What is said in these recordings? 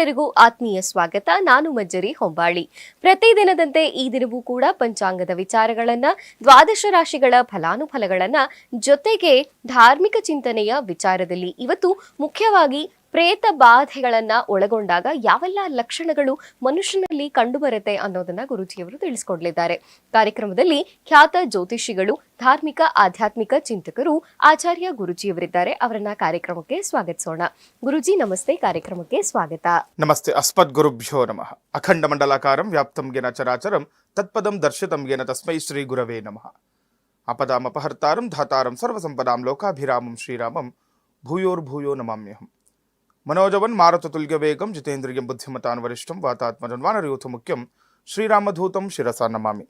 ನಿಮ್ಮೆಲ್ಲರಿಗೂ ಆತ್ಮೀಯ ಸ್ವಾಗತ. ನಾನು ಮಜ್ಜರಿ ಹೊಂಬಾಳಿ. ಪ್ರತಿದಿನದಂತೆ ಈ ದಿನವೂ ಕೂಡ ಪಂಚಾಂಗದ ವಿಚಾರಗಳನ್ನ, ದ್ವಾದಶ ರಾಶಿಗಳ ಫಲಾನುಫಲಗಳನ್ನ ಜೊತೆಗೆ ಧಾರ್ಮಿಕ ಚಿಂತನೆಯ ವಿಚಾರದಲ್ಲಿ ಇವತ್ತು ಮುಖ್ಯವಾಗಿ ಪ್ರೇತ ಬಾಧೆಗಳನ್ನ ಒಳಗೊಂಡಾಗ ಯಾವೆಲ್ಲ ಲಕ್ಷಣಗಳು ಮನುಷ್ಯನಲ್ಲಿ ಕಂಡುಬರುತ್ತೆ ಅನ್ನೋದನ್ನ ಗುರುಜಿಯವರು ತಿಳಿಸಿಕೊಡ್ಲಿದ್ದಾರೆ. ಕಾರ್ಯಕ್ರಮದಲ್ಲಿ ಖ್ಯಾತ ಜ್ಯೋತಿಷಿಗಳು, ಧಾರ್ಮಿಕ, ಆಧ್ಯಾತ್ಮಿಕ ಚಿಂತಕರು ಆಚಾರ್ಯ ಗುರುಜಿಯವರಿದ್ದಾರೆ. ಅವರನ್ನ ಕಾರ್ಯಕ್ರಮಕ್ಕೆ ಸ್ವಾಗತಿಸೋಣ. ಗುರುಜಿ, ನಮಸ್ತೆ. ಕಾರ್ಯಕ್ರಮಕ್ಕೆ ಸ್ವಾಗತ. ನಮಸ್ತೆ. ಅಸ್ಮದ್ ಗುರುಭ್ಯೋ ನಮಃ. ಅಖಂಡ ಮಂಡಲಾಕಾರಂ ವ್ಯಾಪ್ತಂಗೆನ ಚರಾಚರಂ ತತ್ಪದಂ ದರ್ಶಿತಂ ಗೆನ ತಸ್ಮೈ ಶ್ರೀ ಗುರವೇ ನಮಃ. ಅಪದಾಮಪಹರ್ತಾರಂ ಧಾತಾರಂ ಸರ್ವಸಂಪದಾಂ ಲೋಕಾಭಿರಾಮಂ ಶ್ರೀರಾಮಂ ಭೂಯೋರ್ಭೂಯೋ ನಮಾಮ್ಯಹಂ. ಮನೋಜವನ್ ಮಾರುತತುಲ್ಯ ವೇಗಂ ಜಿತೇಂದ್ರಿಯಂ ಬುದ್ಧಿಮತಾನ್ ವರಿಷ್ಠಂ ವಾತಾತ್ಮಜನ್ ವಾನರಯೂಥ ಮುಖ್ಯಂ ಶ್ರೀರಾಮಧೂತಂ ಶಿರಸಾ ನಮಾಮಿ.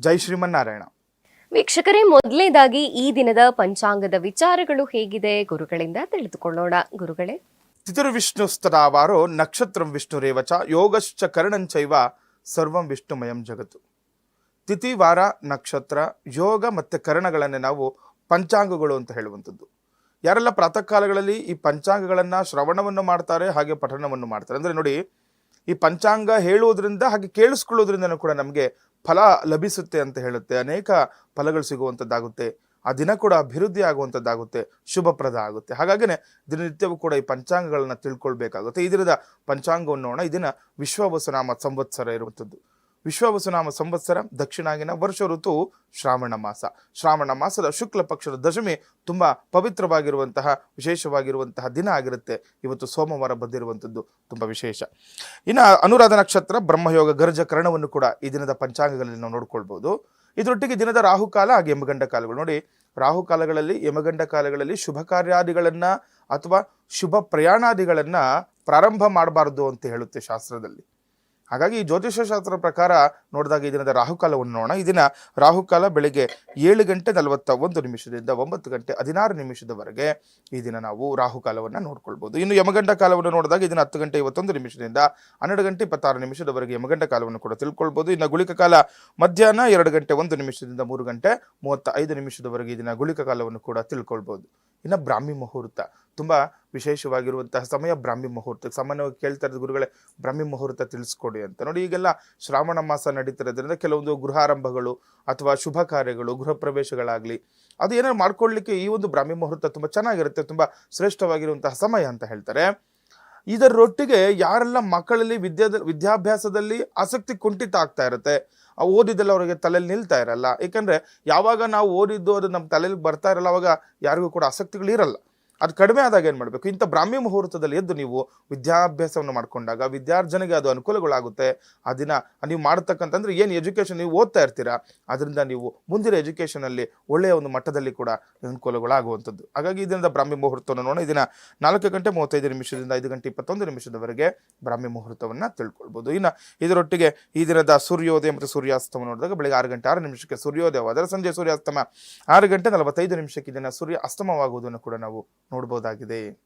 ಜೈ ಶ್ರೀಮನ್ನಾರಾಯಣ. ವೀಕ್ಷಕರೇ ಮೊದಲನೇದಾಗಿ ಈ ದಿನದ ಪಂಚಾಂಗದ ವಿಚಾರಗಳು ಹೇಗಿದೆ ಗುರುಗಳಿಂದ ತಿಳಿದುಕೊಳ್ಳೋಣ. ಗುರುಗಳೇ. ತಿಥಿರ್ವಿಷ್ಣುಸ್ತದಾವಾರೋ ನಕ್ಷತ್ರಂ ವಿಷ್ಣು ರೇವಚ ಯೋಗಶ್ಚ ಕರ್ಣಂಚೈವ ಸರ್ವಂ ವಿಷ್ಣುಮಯಂ ಜಗತ್ತು. ತಿಥಿ ವಾರ ನಕ್ಷತ್ರ ಯೋಗ ಮತ್ತು ಕರ್ಣಗಳನ್ನು ನಾವು ಪಂಚಾಂಗಗಳು ಅಂತ ಹೇಳುವಂಥದ್ದು. ಯಾರೆಲ್ಲ ಪ್ರಾತಃ ಕಾಲಗಳಲ್ಲಿ ಈ ಪಂಚಾಂಗಗಳನ್ನು ಶ್ರವಣವನ್ನು ಮಾಡ್ತಾರೆ, ಹಾಗೆ ಪಠಣವನ್ನು ಮಾಡ್ತಾರೆ. ಅಂದರೆ ನೋಡಿ, ಈ ಪಂಚಾಂಗ ಹೇಳುವುದರಿಂದ ಹಾಗೆ ಕೇಳಿಸ್ಕೊಳ್ಳೋದ್ರಿಂದನೂ ಕೂಡ ನಮಗೆ ಫಲ ಲಭಿಸುತ್ತೆ ಅಂತ ಹೇಳುತ್ತೆ. ಅನೇಕ ಫಲಗಳು ಸಿಗುವಂಥದ್ದಾಗುತ್ತೆ. ಆ ದಿನ ಕೂಡ ಅಭಿವೃದ್ಧಿ ಆಗುವಂಥದ್ದಾಗುತ್ತೆ, ಶುಭಪ್ರದ ಆಗುತ್ತೆ. ಹಾಗಾಗಿನೇ ದಿನನಿತ್ಯವೂ ಕೂಡ ಈ ಪಂಚಾಂಗಗಳನ್ನ ತಿಳ್ಕೊಳ್ಬೇಕಾಗುತ್ತೆ. ಈ ದಿನದ ಪಂಚಾಂಗವನ್ನು ನೋಡೋಣ. ಇದನ್ನ ದಿನ ವಿಶ್ವವಸುನಾಮ ಸಂವತ್ಸರ ಇರುವಂಥದ್ದು. ವಿಶ್ವವಸುನಾಮ ಸಂವತ್ಸರ ದಕ್ಷಿಣಾಗಿನ ವರ್ಷ ಋತು ಶ್ರಾವಣ ಮಾಸ. ಶ್ರಾವಣ ಮಾಸದ ಶುಕ್ಲ ಪಕ್ಷದ ದಶಮಿ ತುಂಬ ಪವಿತ್ರವಾಗಿರುವಂತಹ, ವಿಶೇಷವಾಗಿರುವಂತಹ ದಿನ ಆಗಿರುತ್ತೆ. ಇವತ್ತು ಸೋಮವಾರ ಬಂದಿರುವಂಥದ್ದು ತುಂಬ ವಿಶೇಷ. ಇನ್ನು ಅನುರಾಧ ನಕ್ಷತ್ರ, ಬ್ರಹ್ಮಯೋಗ, ಗರ್ಜ ಕರ್ಣವನ್ನು ಕೂಡ ಈ ದಿನದ ಪಂಚಾಂಗಗಳಲ್ಲಿ ನಾವು ನೋಡ್ಕೊಳ್ಬೋದು. ಇದರೊಟ್ಟಿಗೆ ದಿನದ ರಾಹುಕಾಲ ಹಾಗೆ ಯಮಗಂಡ ಕಾಲಗಳು. ನೋಡಿ, ರಾಹುಕಾಲಗಳಲ್ಲಿ, ಯಮಗಂಡ ಕಾಲಗಳಲ್ಲಿ ಶುಭ ಕಾರ್ಯಾದಿಗಳನ್ನು ಅಥವಾ ಶುಭ ಪ್ರಯಾಣಾದಿಗಳನ್ನು ಪ್ರಾರಂಭ ಮಾಡಬಾರ್ದು ಅಂತ ಹೇಳುತ್ತೆ ಶಾಸ್ತ್ರದಲ್ಲಿ. ಹಾಗಾಗಿ ಈ ಜ್ಯೋತಿಷ್ಯಶಾಸ್ತ್ರ ಪ್ರಕಾರ ನೋಡಿದಾಗ ಈ ದಿನದ ರಾಹುಕಾಲವನ್ನು ನೋಡೋಣ. ಈ ದಿನ ರಾಹುಕಾಲ ಬೆಳಿಗ್ಗೆ ಏಳು ಗಂಟೆ ನಲವತ್ತ ಒಂದು ನಿಮಿಷದಿಂದ ಒಂಬತ್ತು ಗಂಟೆ ಹದಿನಾರು ನಿಮಿಷದವರೆಗೆ ಈ ದಿನ ನಾವು ರಾಹುಕಾಲವನ್ನು ನೋಡ್ಕೊಳ್ಬೋದು. ಇನ್ನು ಯಮಗಂಡ ಕಾಲವನ್ನು ನೋಡಿದಾಗ ಇದನ್ನು ದಿನ ಹತ್ತು ಗಂಟೆ ಇವತ್ತೊಂದು ನಿಮಿಷದಿಂದ ಹನ್ನೆರಡು ಗಂಟೆ ಇಪ್ಪತ್ತಾರು ನಿಮಿಷದವರೆಗೆ ಯಮಗಂಡ ಕಾಲವನ್ನು ಕೂಡ ತಿಳ್ಕೊಳ್ಬೋದು. ಇನ್ನು ಗುಳಿಕ ಕಾಲ ಮಧ್ಯಾಹ್ನ ಎರಡು ಗಂಟೆ ಒಂದು ನಿಮಿಷದಿಂದ ಮೂರು ಗಂಟೆ ಮೂವತ್ತ ಐದು ನಿಮಿಷದವರೆಗೆ ದಿನ ಗುಳಿಕ ಕಾಲವನ್ನು ಕೂಡ ತಿಳ್ಕೊಳ್ಬೋದು. ಇನ್ನು ಬ್ರಾಹ್ಮಿ ಮುಹೂರ್ತ. ತುಂಬ ವಿಶೇಷವಾಗಿರುವಂತಹ ಸಮಯ ಬ್ರಾಹ್ಮಿ ಮುಹೂರ್ತ. ಸಾಮಾನ್ಯವಾಗಿ ಕೇಳ್ತಾ ಇರೋದು ಗುರುಗಳೇ, ಬ್ರಾಹ್ಮಿ ಮುಹೂರ್ತ ತಿಳಿಸ್ಕೊಡಿ ಅಂತ. ನೋಡಿ, ಈಗೆಲ್ಲ ಶ್ರಾವಣ ಮಾಸ ನಡೀತಿರೋದ್ರಿಂದ ಕೆಲವೊಂದು ಗೃಹಾರಂಭಗಳು ಅಥವಾ ಶುಭ ಕಾರ್ಯಗಳು ಗೃಹ ಪ್ರವೇಶಗಳಾಗಲಿ ಅದು ಏನಾದ್ರು ಮಾಡ್ಕೊಳ್ಳಿಕ್ಕೆ ಈ ಒಂದು ಬ್ರಾಹ್ಮಿ ಮುಹೂರ್ತ ತುಂಬ ಚೆನ್ನಾಗಿರುತ್ತೆ, ತುಂಬ ಶ್ರೇಷ್ಠವಾಗಿರುವಂತಹ ಸಮಯ ಅಂತ ಹೇಳ್ತಾರೆ. ಇದರೊಟ್ಟಿಗೆ ಯಾರೆಲ್ಲ ಮಕ್ಕಳಲ್ಲಿ ವಿದ್ಯಾದ, ವಿದ್ಯಾಭ್ಯಾಸದಲ್ಲಿ ಆಸಕ್ತಿ ಕುಂಠಿತ ಆಗ್ತಾ ಇರುತ್ತೆ, ಆ ಓದಿದ್ದೆಲ್ಲ ಅವರಿಗೆ ತಲೆಯಲ್ಲಿ ನಿಲ್ತಾ ಇರಲ್ಲ. ಏಕೆಂದರೆ ಯಾವಾಗ ನಾವು ಓದಿದ್ದು ಅದು ನಮ್ಮ ತಲೆಯಲ್ಲಿ ಬರ್ತಾ ಇರಲ್ಲ, ಅವಾಗ ಯಾರಿಗೂ ಕೂಡ ಆಸಕ್ತಿಗಳು ಇರಲ್ಲ. ಅದು ಕಡಿಮೆ ಆದಾಗ ಏನು ಮಾಡಬೇಕು? ಇಂಥ ಬ್ರಾಹ್ಮಿ ಮುಹೂರ್ತದಲ್ಲಿ ಎದ್ದು ನೀವು ವಿದ್ಯಾಭ್ಯಾಸವನ್ನು ಮಾಡಿಕೊಂಡಾಗ, ವಿದ್ಯಾರ್ಜನೆಗೆ ಅದು ಅನುಕೂಲಗಳಾಗುತ್ತೆ. ಆ ದಿನ ನೀವು ಮಾಡತಕ್ಕಂತಂದ್ರೆ ಏನು ಎಜುಕೇಷನ್ ನೀವು ಓದ್ತಾ ಇರ್ತೀರಾ? ಅದರಿಂದ ನೀವು ಮುಂದಿನ ಎಜುಕೇಷನಲ್ಲಿ ಒಳ್ಳೆಯ ಒಂದು ಮಟ್ಟದಲ್ಲಿ ಕೂಡ ಅನುಕೂಲಗಳಾಗುವಂಥದ್ದು. ಹಾಗಾಗಿ ಈ ದಿನದ ಬ್ರಾಹ್ಮಿ ಮುಹೂರ್ತವನ್ನು ನೋಡೋಣ. ದಿನ ನಾಲ್ಕು ಗಂಟೆ ಮೂವತ್ತೈದು ನಿಮಿಷದಿಂದ ಐದು ಗಂಟೆ ಇಪ್ಪತ್ತೊಂದು ನಿಮಿಷದವರೆಗೆ ಬ್ರಾಹ್ಮಿ ಮುಹೂರ್ತವನ್ನು ತಿಳ್ಕೊಳ್ಬೋದು. ಇನ್ನು ಇದರೊಟ್ಟಿಗೆ ಈ ದಿನದ ಸೂರ್ಯೋದಯ ಮತ್ತು ಸೂರ್ಯಾಸ್ತಮ ನೋಡಿದಾಗ ಬೆಳಗ್ಗೆ ಆರು ಗಂಟೆ ಆರು ನಿಮಿಷಕ್ಕೆ ಸೂರ್ಯೋದಯವಾದರೆ ಸಂಜೆ ಸೂರ್ಯಾಸ್ತಮ. ಆರು ಗಂಟೆ ನಲವತ್ತೈದು ನಿಮಿಷಕ್ಕೆ ಇದನ್ನು ಸೂರ್ಯ ಅಸ್ತಮವಾಗುವುದನ್ನು ಕೂಡ ನಾವು ನೋಡಬಹುದಾಗಿದೆ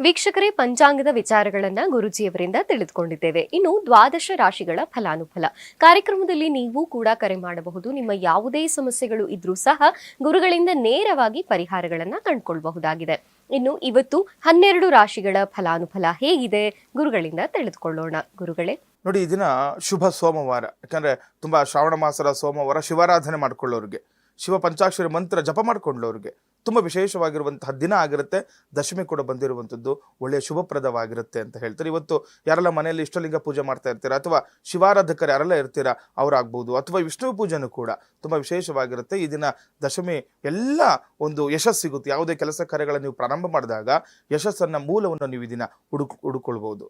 ವೀಕ್ಷಕರೇ ಪಂಚಾಂಗದ ವಿಚಾರಗಳನ್ನ ಗುರುಜಿಯವರಿಂದ ತಿಳಿದುಕೊಂಡಿದ್ದೇವೆ. ಇನ್ನು ದ್ವಾದಶ ರಾಶಿಗಳ ಫಲಾನುಫಲ. ಕಾರ್ಯಕ್ರಮದಲ್ಲಿ ನೀವು ಕೂಡ ಕರೆ ಮಾಡಬಹುದು. ನಿಮ್ಮ ಯಾವುದೇ ಸಮಸ್ಯೆಗಳು ಇದ್ರೂ ಸಹ ಗುರುಗಳಿಂದ ನೇರವಾಗಿ ಪರಿಹಾರಗಳನ್ನ ಕಂಡುಕೊಳ್ಳಬಹುದಾಗಿದೆ ಇನ್ನು ಇವತ್ತು ಹನ್ನೆರಡು ರಾಶಿಗಳ ಫಲಾನುಫಲ ಹೇಗಿದೆ ಗುರುಗಳಿಂದ ತಿಳಿದುಕೊಳ್ಳೋಣ. ಗುರುಗಳೇ. ನೋಡಿ ಈ ದಿನ ಶುಭ ಸೋಮವಾರ. ಯಾಕಂದ್ರೆ ತುಂಬಾ ಶ್ರಾವಣ ಮಾಸದ ಸೋಮವಾರ ಶಿವಾರಾಧನೆ ಮಾಡ್ಕೊಳ್ಳೋರಿಗೆ. ಶಿವ ಪಂಚಾಕ್ಷರಿ ಮಂತ್ರ ಜಪ ಮಾಡ್ಕೊಂಡವ್ರಿಗೆ. ತುಂಬ ವಿಶೇಷವಾಗಿರುವಂತಹ ದಿನ ಆಗಿರುತ್ತೆ. ದಶಮಿ ಕೂಡ ಬಂದಿರುವಂಥದ್ದು ಒಳ್ಳೆಯ ಶುಭಪ್ರದವಾಗಿರುತ್ತೆ ಅಂತ ಹೇಳ್ತಾರೆ. ಇವತ್ತು ಯಾರೆಲ್ಲ ಮನೆಯಲ್ಲಿ ಇಷ್ಟಲಿಂಗ ಪೂಜೆ ಮಾಡ್ತಾ ಇರ್ತೀರಾ ಅಥವಾ ಶಿವಾರಾಧಕರು ಯಾರೆಲ್ಲ ಇರ್ತೀರಾ ಅವರಾಗ್ಬೋದು ಅಥವಾ ವಿಷ್ಣು ಪೂಜೆನೂ ಕೂಡ ತುಂಬ ವಿಶೇಷವಾಗಿರುತ್ತೆ. ಈ ದಿನ ದಶಮಿ ಎಲ್ಲ ಒಂದು ಯಶಸ್ಸು ಸಿಗುತ್ತೆ. ಯಾವುದೇ ಕೆಲಸ ಕಾರ್ಯಗಳನ್ನು ನೀವು ಪ್ರಾರಂಭ ಮಾಡಿದಾಗ ಯಶಸ್ಸನ್ನ ಮೂಲವನ್ನು ನೀವು ಈ ದಿನ ಹುಡುಕ್ ಹುಡುಕೊಳ್ಬಹುದು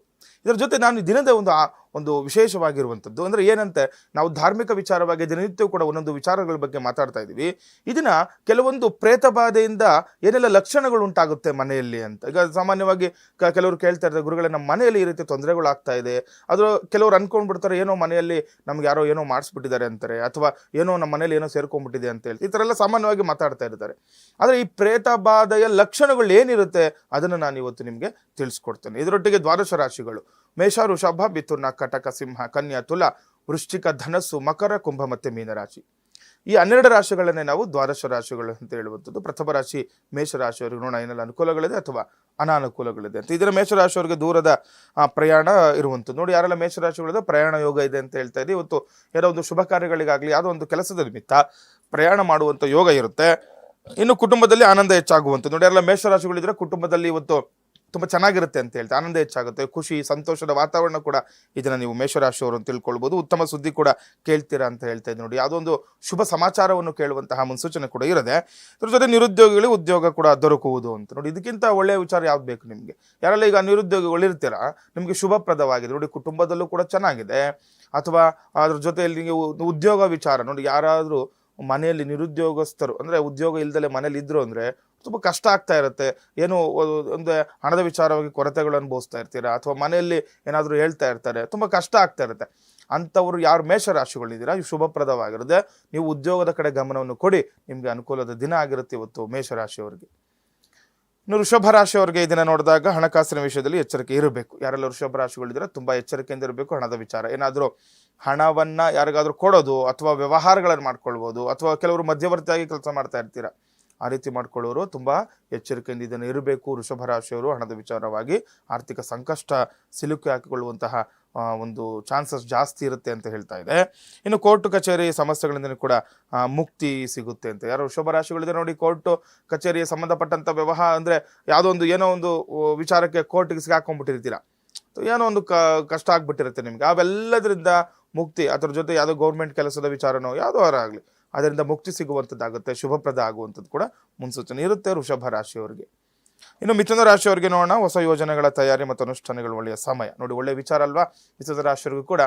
ಇದರ ಜೊತೆ ನಾನು ದಿನದ ಒಂದು ಒಂದು ವಿಶೇಷವಾಗಿರುವಂಥದ್ದು. ಅಂದರೆ ಏನಂತೆ, ನಾವು ಧಾರ್ಮಿಕ ವಿಚಾರವಾಗಿ ದಿನನಿತ್ಯವೂ ಕೂಡ ಒಂದೊಂದು ವಿಚಾರಗಳ ಬಗ್ಗೆ ಮಾತಾಡ್ತಾ ಇದ್ದೀವಿ. ಇದನ್ನು ಕೆಲವೊಂದು ಪ್ರೇತ ಬಾಧೆಯಿಂದ ಏನೆಲ್ಲ ಲಕ್ಷಣಗಳು ಉಂಟಾಗುತ್ತೆ ಮನೆಯಲ್ಲಿ ಅಂತ. ಈಗ ಸಾಮಾನ್ಯವಾಗಿ ಕೆಲವರು ಕೇಳ್ತಾ ಇರ್ತಾರೆ, ಗುರುಗಳೇ, ನಮ್ಮ ಮನೆಯಲ್ಲಿ ಈ ರೀತಿ ತೊಂದರೆಗಳು ಆಗ್ತಾ ಇದೆ. ಅದು ಕೆಲವರು ಅಂದ್ಕೊಂಡ್ಬಿಡ್ತಾರೆ ಏನೋ ಮನೆಯಲ್ಲಿ ನಮ್ಗೆ ಯಾರೋ ಏನೋ ಮಾಡಿಸ್ಬಿಟ್ಟಿದ್ದಾರೆ ಅಂತಾರೆ, ಅಥವಾ ಏನೋ ನಮ್ಮ ಮನೇಲಿ ಏನೋ ಸೇರ್ಕೊಂಡ್ಬಿಟ್ಟಿದೆ ಅಂತ ಹೇಳಿ. ಈ ಥರ ಎಲ್ಲ ಸಾಮಾನ್ಯವಾಗಿ ಮಾತಾಡ್ತಾ ಇರ್ತಾರೆ. ಆದರೆ ಈ ಪ್ರೇತ ಬಾಧೆಯ ಲಕ್ಷಣಗಳು ಏನಿರುತ್ತೆ, ಅದನ್ನು ನಾನು ಇವತ್ತು ನಿಮಗೆ ತಿಳಿಸ್ಕೊಡ್ತೇನೆ. ಇದರೊಟ್ಟಿಗೆ ದ್ವಾದಶ ರಾಶಿಗಳು. ಮೇಷ ವೃಷಭ ಮಿಥುನ, ಕಟಕ, ಸಿಂಹ, ಕನ್ಯಾ, ತುಲ, ವೃಶ್ಚಿಕ, ಧನಸ್ಸು, ಮಕರ, ಕುಂಭ ಮತ್ತೆ ಮೀನರಾಶಿ ಈ ಹನ್ನೆರಡು ರಾಶಿಗಳನ್ನೇ ನಾವು ದ್ವಾದಶ ರಾಶಿಗಳು ಅಂತ ಹೇಳುವಂಥದ್ದು. ಪ್ರಥಮ ರಾಶಿ ಮೇಷ ರಾಶಿಯವರಿಗೆ ನೋಡೋಣ ಏನೆಲ್ಲ ಅನುಕೂಲಗಳಿದೆ ಅಥವಾ ಅನಾನುಕೂಲಗಳಿದೆ ಅಂತ. ಇದರ ಮೇಷರಾಶಿಯವರಿಗೆ ದೂರದ ಪ್ರಯಾಣ ಇರುವಂಥದ್ದು. ನೋಡಿ, ಯಾರೆಲ್ಲ ಮೇಷರಾಶಿಗಳಿದೆ, ಪ್ರಯಾಣ ಯೋಗ ಇದೆ ಅಂತ ಹೇಳ್ತಾ ಇದ್ದೀವಿ. ಇವತ್ತು ಏನೋ ಒಂದು ಶುಭ ಕಾರ್ಯಗಳಿಗಾಗಲಿ, ಯಾವುದೋ ಒಂದು ಕೆಲಸದ ನಿಮಿತ್ತ ಪ್ರಯಾಣ ಮಾಡುವಂಥ ಯೋಗ ಇರುತ್ತೆ. ಇನ್ನು ಕುಟುಂಬದಲ್ಲಿ ಆನಂದ ಹೆಚ್ಚಾಗುವಂಥದ್ದು. ನೋಡಿ, ಯಾರೆಲ್ಲ ಮೇಷರಾಶಿಗಳಿದ್ರೆ ಕುಟುಂಬದಲ್ಲಿ ಇವತ್ತು ತುಂಬ ಚೆನ್ನಾಗಿರುತ್ತೆ ಅಂತ ಹೇಳ್ತಾರೆ ಆನಂದ ಹೆಚ್ಚಾಗುತ್ತೆ, ಖುಷಿ, ಸಂತೋಷದ ವಾತಾವರಣ ಕೂಡ ಇದನ್ನು ನೀವು ಮೇಷರಾಶಿಯವರು ಅಂತ ತಿಳ್ಕೊಳ್ಬೋದು. ಉತ್ತಮ ಸುದ್ದಿ ಕೂಡ ಕೇಳ್ತೀರಾ ಅಂತ ಹೇಳ್ತಾ ಇದ್ದೀನಿ ನೋಡಿ. ಯಾವುದೊಂದು ಶುಭ ಸಮಾಚಾರವನ್ನು ಕೇಳುವಂತಹ ಮುನ್ಸೂಚನೆ ಕೂಡ ಇರದೆ ಅದ್ರ ಜೊತೆ ನಿರುದ್ಯೋಗಿಗಳಿಗೆ ಉದ್ಯೋಗ ಕೂಡ ದೊರಕುವುದು ಅಂತ ನೋಡಿ. ಇದಕ್ಕಿಂತ ಒಳ್ಳೆಯ ವಿಚಾರ ಯಾವ್ದು ಬೇಕು ನಿಮಗೆ? ಯಾರೆಲ್ಲ ಈಗ ನಿರುದ್ಯೋಗಿಗಳಿರ್ತೀರಾ ನಿಮಗೆ ಶುಭಪ್ರದವಾಗಿದೆ ನೋಡಿ, ಕುಟುಂಬದಲ್ಲೂ ಕೂಡ ಚೆನ್ನಾಗಿದೆ. ಅಥವಾ ಅದ್ರ ಜೊತೆಯಲ್ಲಿ ನೀವು ಉದ್ಯೋಗ ವಿಚಾರ ನೋಡಿ, ಯಾರಾದರೂ ಮನೆಯಲ್ಲಿ ನಿರುದ್ಯೋಗಸ್ಥರು, ಅಂದರೆ ಉದ್ಯೋಗ ಇಲ್ದಲೆ ಮನೇಲಿ ಇದ್ದರು ಅಂದರೆ ತುಂಬ ಕಷ್ಟ ಆಗ್ತಾ ಇರುತ್ತೆ. ಏನು ಒಂದು ಹಣದ ವಿಚಾರವಾಗಿ ಕೊರತೆಗಳು ಅನುಭವಿಸ್ತಾ ಇರ್ತೀರಾ? ಅಥವಾ ಮನೆಯಲ್ಲಿ ಏನಾದರೂ ಹೇಳ್ತಾ ಇರ್ತಾರೆ, ತುಂಬ ಕಷ್ಟ ಆಗ್ತಾ ಇರುತ್ತೆ. ಅಂಥವ್ರು ಯಾರು ಮೇಷರಾಶಿಗಳಿದ್ದೀರಾ? ಇವು ಶುಭಪ್ರದವಾಗಿರುತ್ತೆ. ನೀವು ಉದ್ಯೋಗದ ಕಡೆ ಗಮನವನ್ನು ಕೊಡಿ. ನಿಮಗೆ ಅನುಕೂಲದ ದಿನ ಆಗಿರುತ್ತೆ ಇವತ್ತು ಮೇಷರಾಶಿಯವರಿಗೆ. ಇನ್ನು ವೃಷಭ ರಾಶಿಯವರಿಗೆ ಇದನ್ನ ನೋಡಿದಾಗ ಹಣಕಾಸಿನ ವಿಷಯದಲ್ಲಿ ಎಚ್ಚರಿಕೆ ಇರಬೇಕು. ಯಾರೆಲ್ಲ ವೃಷಭ ರಾಶಿಗಳಿದ್ರೆ ತುಂಬ ಎಚ್ಚರಿಕೆಯಿಂದ ಇರಬೇಕು, ಹಣದ ವಿಚಾರ. ಏನಾದರೂ ಹಣವನ್ನು ಯಾರಿಗಾದರೂ ಕೊಡೋದು ಅಥವಾ ವ್ಯವಹಾರಗಳನ್ನು ಮಾಡ್ಕೊಳ್ಬೋದು ಅಥವಾ ಕೆಲವರು ಮಧ್ಯವರ್ತಿಯಾಗಿ ಕೆಲಸ ಮಾಡ್ತಾ ಇರ್ತೀರಾ? ಆ ರೀತಿ ಮಾಡ್ಕೊಳ್ಳೋರು ತುಂಬಾ ಎಚ್ಚರಿಕೆಯಿಂದ ಇದನ್ನು ಇರಬೇಕು. ಋಷಭ ರಾಶಿಯವರು ಹಣದ ವಿಚಾರವಾಗಿ ಆರ್ಥಿಕ ಸಂಕಷ್ಟ ಸಿಲುಕಿ ಹಾಕಿಕೊಳ್ಳುವಂತಹ ಒಂದು ಚಾನ್ಸಸ್ ಜಾಸ್ತಿ ಇರುತ್ತೆ ಅಂತ ಹೇಳ್ತಾ ಇದೆ. ಇನ್ನು ಕೋರ್ಟ್ ಕಚೇರಿ ಸಮಸ್ಯೆಗಳಿಂದ ಕೂಡ ಮುಕ್ತಿ ಸಿಗುತ್ತೆ ಅಂತ. ಯಾರು ಶುಭ ರಾಶಿಗಳಿದೆ ನೋಡಿ ಕೋರ್ಟ್ ಕಚೇರಿಗೆ ಸಂಬಂಧಪಟ್ಟಂತ ವ್ಯವಹಾರ ಅಂದ್ರೆ ಯಾವುದೋ ಒಂದು ಏನೋ ಒಂದು ವಿಚಾರಕ್ಕೆ ಕೋರ್ಟ್ಗೆ ಸಿಗಾಕೊಂಡ್ಬಿಟ್ಟಿರ್ತೀರ ಏನೋ ಒಂದು ಕ, ಕಷ್ಟ ಆಗ್ಬಿಟ್ಟಿರುತ್ತೆ ನಿಮ್ಗೆ. ಅವೆಲ್ಲದರಿಂದ ಮುಕ್ತಿ, ಅದ್ರ ಜೊತೆ ಯಾವುದೋ ಗೌರ್ಮೆಂಟ್ ಕೆಲಸದ ವಿಚಾರನೋ, ಯಾವುದೋ ಆಗಲಿ. ಅದರಿಂದ ಮುಕ್ತಿ ಸಿಗುವಂಥದ್ದಾಗುತ್ತೆ ಶುಭಪ್ರದ ಆಗುವಂಥದ್ದು ಕೂಡ ಮುನ್ಸೂಚನೆ ಇರುತ್ತೆ ವೃಷಭ ರಾಶಿಯವರಿಗೆ. ಇನ್ನು ಮಿಥುನ ರಾಶಿಯವರಿಗೆ ನೋಡೋಣ, ಹೊಸ ಯೋಜನೆಗಳ ತಯಾರಿ ಮತ್ತು ಅನುಷ್ಠಾನಗಳು ಒಳ್ಳೆಯ ಸಮಯ. ನೋಡಿ, ಒಳ್ಳೆಯ ವಿಚಾರ ಅಲ್ವಾ? ಮಿಥುನ ರಾಶಿಯವರಿಗೂ ಕೂಡ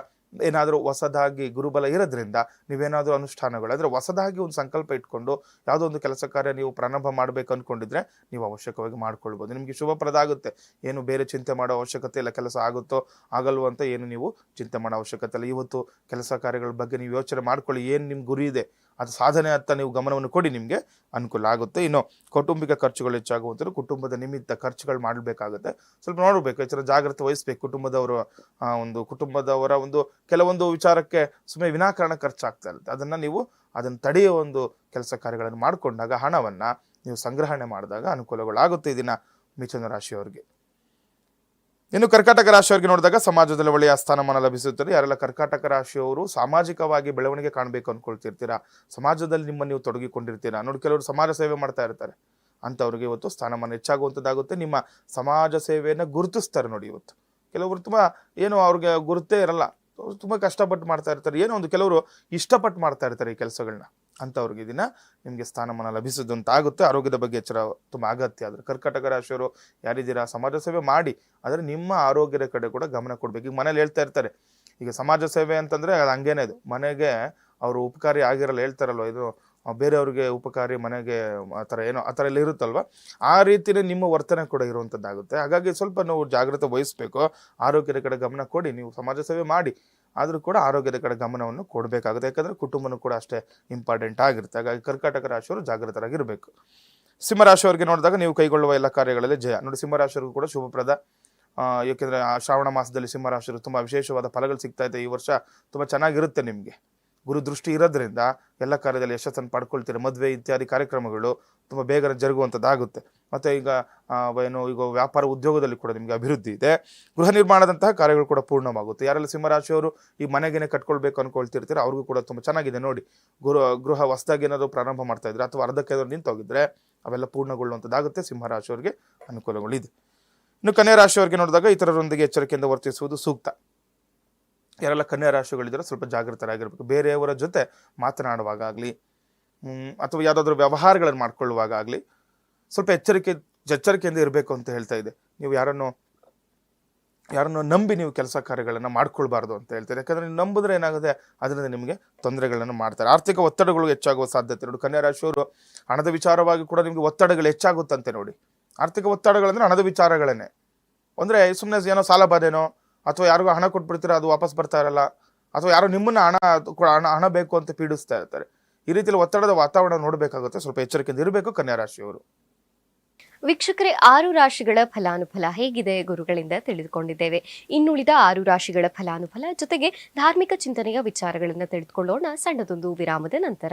ಏನಾದರೂ ಹೊಸದಾಗಿ ಗುರುಬಲ ಇರೋದ್ರಿಂದ ನೀವೇನಾದರೂ ಅನುಷ್ಠಾನಗಳು, ಅಂದರೆ ಹೊಸದಾಗಿ ಒಂದು ಸಂಕಲ್ಪ ಇಟ್ಕೊಂಡು ಯಾವುದೋ ಒಂದು ಕೆಲಸ ಕಾರ್ಯ ನೀವು ಪ್ರಾರಂಭ ಮಾಡಬೇಕು ಅಂದ್ಕೊಂಡಿದ್ರೆ ನೀವು ಅವಶ್ಯಕವಾಗಿ ಮಾಡ್ಕೊಳ್ಬೋದು. ನಿಮಗೆ ಶುಭಪ್ರದ ಆಗುತ್ತೆ. ಏನು ಬೇರೆ ಚಿಂತೆ ಮಾಡೋ ಅವಶ್ಯಕತೆ ಇಲ್ಲ, ಕೆಲಸ ಆಗುತ್ತೋ ಆಗಲ್ವೋ ಅಂತ ಏನು ನೀವು ಚಿಂತೆ ಮಾಡೋ ಅವಶ್ಯಕತೆ ಇಲ್ಲ. ಇವತ್ತು ಕೆಲಸ ಕಾರ್ಯಗಳ ಬಗ್ಗೆ ನೀವು ಯೋಚನೆ ಮಾಡ್ಕೊಳ್ಳಿ. ಏನು ನಿಮ್ಮ ಗುರಿ ಇದೆ? ಅದು ಸಾಧನೆ ಅಂತ ನೀವು ಗಮನವನ್ನು ಕೊಡಿ, ನಿಮಗೆ ಅನುಕೂಲ ಆಗುತ್ತೆ. ಇನ್ನು ಕೌಟುಂಬಿಕ ಖರ್ಚುಗಳು ಹೆಚ್ಚಾಗುವಂಥದ್ದು, ಕುಟುಂಬದ ನಿಮಿತ್ತ ಖರ್ಚುಗಳು ಮಾಡಬೇಕಾಗುತ್ತೆ. ಸ್ವಲ್ಪ ನೋಡಬೇಕು, ಎಚ್ಚರ ಜಾಗ್ರತೆ ವಹಿಸ್ಬೇಕು. ಕುಟುಂಬದವರು ಒಂದು ಕುಟುಂಬದವರ ಒಂದು ಕೆಲವೊಂದು ವಿಚಾರಕ್ಕೆ ಸುಮ್ಮನೆ ವಿನಾಕಾರಣ ಖರ್ಚಾಗ್ತಾ ಇರುತ್ತೆ. ಅದನ್ನು ನೀವು ಅದನ್ನು ತಡೆಯೋ ಒಂದು ಕೆಲಸ ಕಾರ್ಯಗಳನ್ನು ಮಾಡಿಕೊಂಡಾಗ ಹಣವನ್ನು ನೀವು ಸಂಗ್ರಹಣೆ ಮಾಡಿದಾಗ ಅನುಕೂಲಗಳಾಗುತ್ತೆ ಇದನ್ನ ಮಿಥುನ ರಾಶಿಯವರಿಗೆ. ಇನ್ನು ಕರ್ಕಾಟಕ ರಾಶಿಯವರಿಗೆ ನೋಡಿದಾಗ ಸಮಾಜದಲ್ಲಿ ಒಳ್ಳೆಯ ಸ್ಥಾನಮಾನ ಲಭಿಸುತ್ತದೆ. ಯಾರೆಲ್ಲ ಕರ್ಕಾಟಕ ರಾಶಿಯವರು ಸಾಮಾಜಿಕವಾಗಿ ಬೆಳವಣಿಗೆ ಕಾಣಬೇಕು ಅನ್ಕೊಳ್ತಿರ್ತೀರಾ? ಸಮಾಜದಲ್ಲಿ ನಿಮ್ಮ ನೀವು ತೊಡಗಿಕೊಂಡಿರ್ತೀರಾ? ನೋಡಿ, ಕೆಲವರು ಸಮಾಜ ಸೇವೆ ಮಾಡ್ತಾ ಇರ್ತಾರೆ. ಅಂಥವ್ರಿಗೆ ಇವತ್ತು ಸ್ಥಾನಮಾನ ಹೆಚ್ಚಾಗುವಂಥದ್ದಾಗುತ್ತೆ. ನಿಮ್ಮ ಸಮಾಜ ಸೇವೆಯನ್ನು ಗುರುತಿಸ್ತಾರೆ ನೋಡಿ ಇವತ್ತು. ಕೆಲವರು ತುಂಬ ಏನು ಅವ್ರಿಗೆ ಗುರುತೇ ಇರಲ್ಲ. ತುಂಬ ಕಷ್ಟಪಟ್ಟು ಮಾಡ್ತಾ ಇರ್ತಾರೆ. ಏನೋ ಒಂದು ಕೆಲವರು ಇಷ್ಟಪಟ್ಟು ಮಾಡ್ತಾ ಇರ್ತಾರೆ ಈ ಕೆಲಸಗಳನ್ನ ಅಂಥವ್ರಿಗೆ ಇದನ್ನ ನಿಮಗೆ ಸ್ಥಾನಮಾನ ಲಭಿಸೋದು ಅಂತ ಆಗುತ್ತೆ ಆರೋಗ್ಯದ ಬಗ್ಗೆ ಎಚ್ಚರ ತುಂಬ ಅಗತ್ಯ. ಆದರೆ ಕರ್ಕಾಟಕ ರಾಶಿಯವರು ಯಾರಿದ್ದೀರಾ? ಸಮಾಜ ಸೇವೆ ಮಾಡಿ. ಆದರೆ ನಿಮ್ಮ ಆರೋಗ್ಯದ ಕಡೆ ಕೂಡ ಗಮನ ಕೊಡಬೇಕು. ಈಗ ಮನೇಲಿ ಹೇಳ್ತಾ ಇರ್ತಾರೆ. ಈಗ ಸಮಾಜ ಸೇವೆ ಅಂತಂದರೆ ಅದು ಹಂಗೇನೆ ಇದು ಮನೆಗೆ ಅವರು ಉಪಕಾರಿ ಆಗಿರಲ್ಲ ಹೇಳ್ತಾರಲ್ವ ಇದು ಬೇರೆಯವ್ರಿಗೆ ಉಪಕಾರಿ ಮನೆಗೆ ಆ ಥರ ಏನೋ ಆ ಥರ ಎಲ್ಲ ಇರುತ್ತಲ್ವ? ಆ ರೀತಿಯೇ ನಿಮ್ಮ ವರ್ತನೆ ಕೂಡ ಇರುವಂಥದ್ದಾಗುತ್ತೆ. ಹಾಗಾಗಿ ಸ್ವಲ್ಪ ನಾವು ಜಾಗ್ರತೆ ವಹಿಸಬೇಕು. ಆರೋಗ್ಯದ ಕಡೆ ಗಮನ ಕೊಡಿ. ನೀವು ಸಮಾಜ ಸೇವೆ ಮಾಡಿ. ಆದರೂ ಕೂಡ ಆರೋಗ್ಯದ ಕಡೆ ಗಮನವನ್ನು ಕೊಡಬೇಕಾಗುತ್ತೆ. ಯಾಕಂದರೆ ಕುಟುಂಬನೂ ಕೂಡ ಅಷ್ಟೇ ಇಂಪಾರ್ಟೆಂಟ್ ಆಗಿರುತ್ತೆ. ಹಾಗಾಗಿ ಕರ್ಕಾಟಕ ರಾಶಿಯವರು ಜಾಗೃತರಾಗಿರಬೇಕು ಸಿಂಹರಾಶಿಯವರಿಗೆ ನೋಡಿದಾಗ ನೀವು ಕೈಗೊಳ್ಳುವ ಎಲ್ಲ ಕಾರ್ಯಗಳಲ್ಲಿ ಜಯ. ನೋಡಿ, ಸಿಂಹರಾಶಿಯವರಿಗೂ ಕೂಡ ಶುಭಪ್ರದ ಏಕೆಂದರೆ ಆ ಶ್ರಾವಣ ಮಾಸದಲ್ಲಿ ಸಿಂಹರಾಶಿಯವರು ತುಂಬ ವಿಶೇಷವಾದ ಫಲಗಳು ಸಿಗ್ತಾ ಇದೆ. ಈ ವರ್ಷ ತುಂಬ ಚೆನ್ನಾಗಿರುತ್ತೆ ನಿಮಗೆ. ಗುರು ದೃಷ್ಟಿ ಇರೋದ್ರಿಂದ ಎಲ್ಲ ಕಾರ್ಯದಲ್ಲಿ ಯಶಸ್ಸನ್ನು ಪಡ್ಕೊಳ್ತೀರ. ಮದುವೆ ಇತ್ಯಾದಿ ಕಾರ್ಯಕ್ರಮಗಳು ತುಂಬ ಬೇಗನೆ ಜರುಗುವಂಥದ್ದಾಗುತ್ತೆ. ಮತ್ತು ಈಗ ಏನು, ಈಗ ವ್ಯಾಪಾರ ಉದ್ಯೋಗದಲ್ಲಿ ಕೂಡ ನಿಮಗೆ ಅಭಿವೃದ್ಧಿ ಇದೆ. ಗೃಹ ನಿರ್ಮಾಣದಂತಹ ಕಾರ್ಯಗಳು ಕೂಡ ಪೂರ್ಣವಾಗುತ್ತೆ. ಯಾರೆಲ್ಲ ಸಿಂಹರಾಶಿಯವರು ಈ ಮನೆಗೇನೆ ಕಟ್ಕೊಳ್ಬೇಕು ಅನ್ಕೊಳ್ತಿರ್ತೀರ ಅವ್ರಿಗೂ ಕೂಡ ತುಂಬ ಚೆನ್ನಾಗಿದೆ. ನೋಡಿ ಗೃಹ ಗೃಹ ಹೊಸದಾಗಿ ಏನಾದರೂ ಪ್ರಾರಂಭ ಮಾಡ್ತಾ ಇದ್ರೆ ಅಥವಾ ಅರ್ಧಕ್ಕೆ ಏನಾದ್ರು ನಿಂತೋಗಿದ್ರೆ ಅವೆಲ್ಲ ಪೂರ್ಣಗೊಳ್ಳುವಂಥದ್ದಾಗುತ್ತೆ. ಸಿಂಹರಾಶಿಯವರಿಗೆ ಅನುಕೂಲಗಳಿದೆ ಇನ್ನು ಕನ್ಯಾ ರಾಶಿಯವರಿಗೆ ನೋಡಿದಾಗ ಇತರರೊಂದಿಗೆ ಎಚ್ಚರಿಕೆಯಿಂದ ವರ್ತಿಸುವುದು ಸೂಕ್ತ. ಯಾರೆಲ್ಲ ಕನ್ಯಾ ರಾಶಿಗಳಿದ್ರೆ ಸ್ವಲ್ಪ ಜಾಗೃತರಾಗಿರ್ಬೇಕು. ಬೇರೆಯವರ ಜೊತೆ ಮಾತನಾಡುವಾಗ ಅಥವಾ ಯಾವುದಾದ್ರೂ ವ್ಯವಹಾರಗಳನ್ನು ಮಾಡ್ಕೊಳ್ಳುವಾಗ ಸ್ವಲ್ಪ ಎಚ್ಚರಿಕೆ, ಎಚ್ಚರಿಕೆಯಿಂದ ಇರಬೇಕು ಅಂತ ಹೇಳ್ತಾ ಇದೆ. ನೀವು ಯಾರನ್ನು ಯಾರನ್ನು ನಂಬಿ ನೀವು ಕೆಲಸ ಕಾರ್ಯಗಳನ್ನು ಮಾಡ್ಕೊಳ್ಬಾರ್ದು ಅಂತ ಹೇಳ್ತಾರೆ ಯಾಕಂದರೆ ನೀವು ನಂಬಿದ್ರೆ ಏನಾಗುತ್ತೆ? ಅದರಿಂದ ನಿಮಗೆ ತೊಂದರೆಗಳನ್ನು ಮಾಡ್ತಾರೆ. ಆರ್ಥಿಕ ಒತ್ತಡಗಳು ಹೆಚ್ಚಾಗುವ ಸಾಧ್ಯತೆ ನೋಡಿ. ಕನ್ಯಾ ರಾಶಿಯವರು ಹಣದ ವಿಚಾರವಾಗಿ ಕೂಡ ನಿಮಗೆ ಒತ್ತಡಗಳು ಹೆಚ್ಚಾಗುತ್ತಂತೆ ನೋಡಿ. ಆರ್ಥಿಕ ಒತ್ತಡಗಳಂದರೆ ಹಣದ ವಿಚಾರಗಳೇನೆ ಅಂದರೆ ಸುಮ್ಮನೆ ಏನೋ ಸಾಲ ಬಾಧೆನೋ ಅಥವಾ ಯಾರಿಗೂ ಹಣ ಕೊಟ್ಬಿಡ್ತೀರಾ, ಅದು ವಾಪಸ್ ಬರ್ತಾ ಇರಲ್ಲ, ಅಥವಾ ಯಾರೋ ನಿಮ್ಮನ್ನ ಹಣ ಹಣ ಹಣ ಬೇಕು ಅಂತ ಪೀಡಿಸ್ತಾ ಇರ್ತಾರೆ. ಈ ರೀತಿಯಲ್ಲಿ ಒತ್ತಡದ ವಾತಾವರಣ ನೋಡಬೇಕಾಗುತ್ತೆ. ಸ್ವಲ್ಪ ಎಚ್ಚರಿಕೆಯಿಂದ ಇರಬೇಕು ಕನ್ಯಾ ರಾಶಿಯವರು ವೀಕ್ಷಕರೇ, ಆರು ರಾಶಿಗಳ ಫಲಾನುಫಲ ಹೇಗಿದೆ ಗುರುಗಳಿಂದ ತಿಳಿದುಕೊಂಡಿದ್ದೇವೆ. ಇನ್ನುಳಿದ ಆರು ರಾಶಿಗಳ ಫಲಾನುಫಲ ಜೊತೆಗೆ ಧಾರ್ಮಿಕ ಚಿಂತನೆಯ ವಿಚಾರಗಳನ್ನು ತಿಳಿದುಕೊಳ್ಳೋಣ. ಸಣ್ಣದೊಂದು ವಿರಾಮದ ನಂತರ.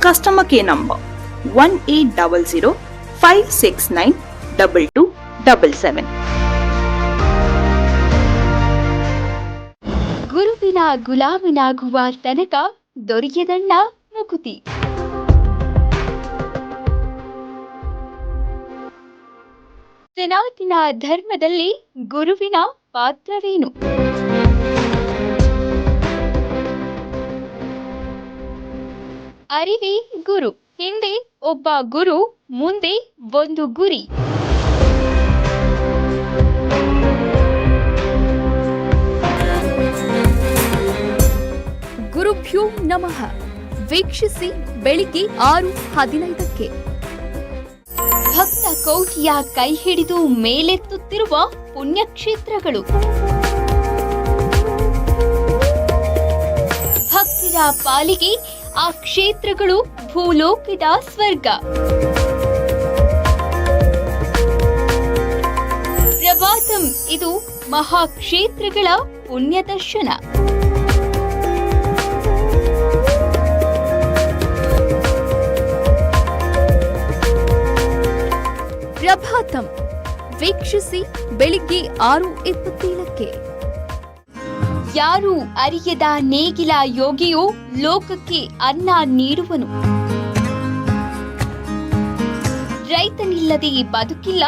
Customer care number 1800-569-2277. ಗುರುವಿನ ಗುಲಾಮಿನಾಗುವ ತನಕ ದೊರೆಯದಣ್ಣ ಮುಕುತಿ ಸನಾತನ ಧರ್ಮದಲ್ಲಿ ಗುರುವಿನ ಪಾತ್ರವೇನು ಅರಿವಿ ಗುರು ಹಿಂದೆ ಒಬ್ಬ ಗುರು ಮುಂದೆ ಒಂದು ಗುರಿ. ಗುರುಭ್ಯೋ ನಮಃ. ವೀಕ್ಷಿಸಿ ಬೆಳಿಗ್ಗೆ ಆರು ಹದಿನೈದಕ್ಕೆ. ಭಕ್ತ ಕೌಟಿಯ ಕೈ ಹಿಡಿದು ಮೇಲೆತ್ತುತ್ತಿರುವ ಪುಣ್ಯಕ್ಷೇತ್ರಗಳು. ಭಕ್ತರ ಪಾಲಿಗೆ ಆ ಕ್ಷೇತ್ರಗಳು ಭೂಲೋಕದ ಸ್ವರ್ಗ. ಪ್ರಭಾತಂ ಇದು ಮಹಾಕ್ಷೇತ್ರಗಳ ಪುಣ್ಯದರ್ಶನ. ಪ್ರಭಾತಂ ವೀಕ್ಷಿಸಿ ಬೆಳಿಗ್ಗೆ ಆರು ಇಪ್ಪತ್ತೇಳಕ್ಕೆ ಯಾರು ಅರಿಯದ ನೇಗಿಲ ಯೋಗಿಯು ಲೋಕಕ್ಕೆ ಅನ್ನ ನೀಡುವನು. ರೈತನಿಲ್ಲದೆ ಬದುಕಿಲ್ಲ,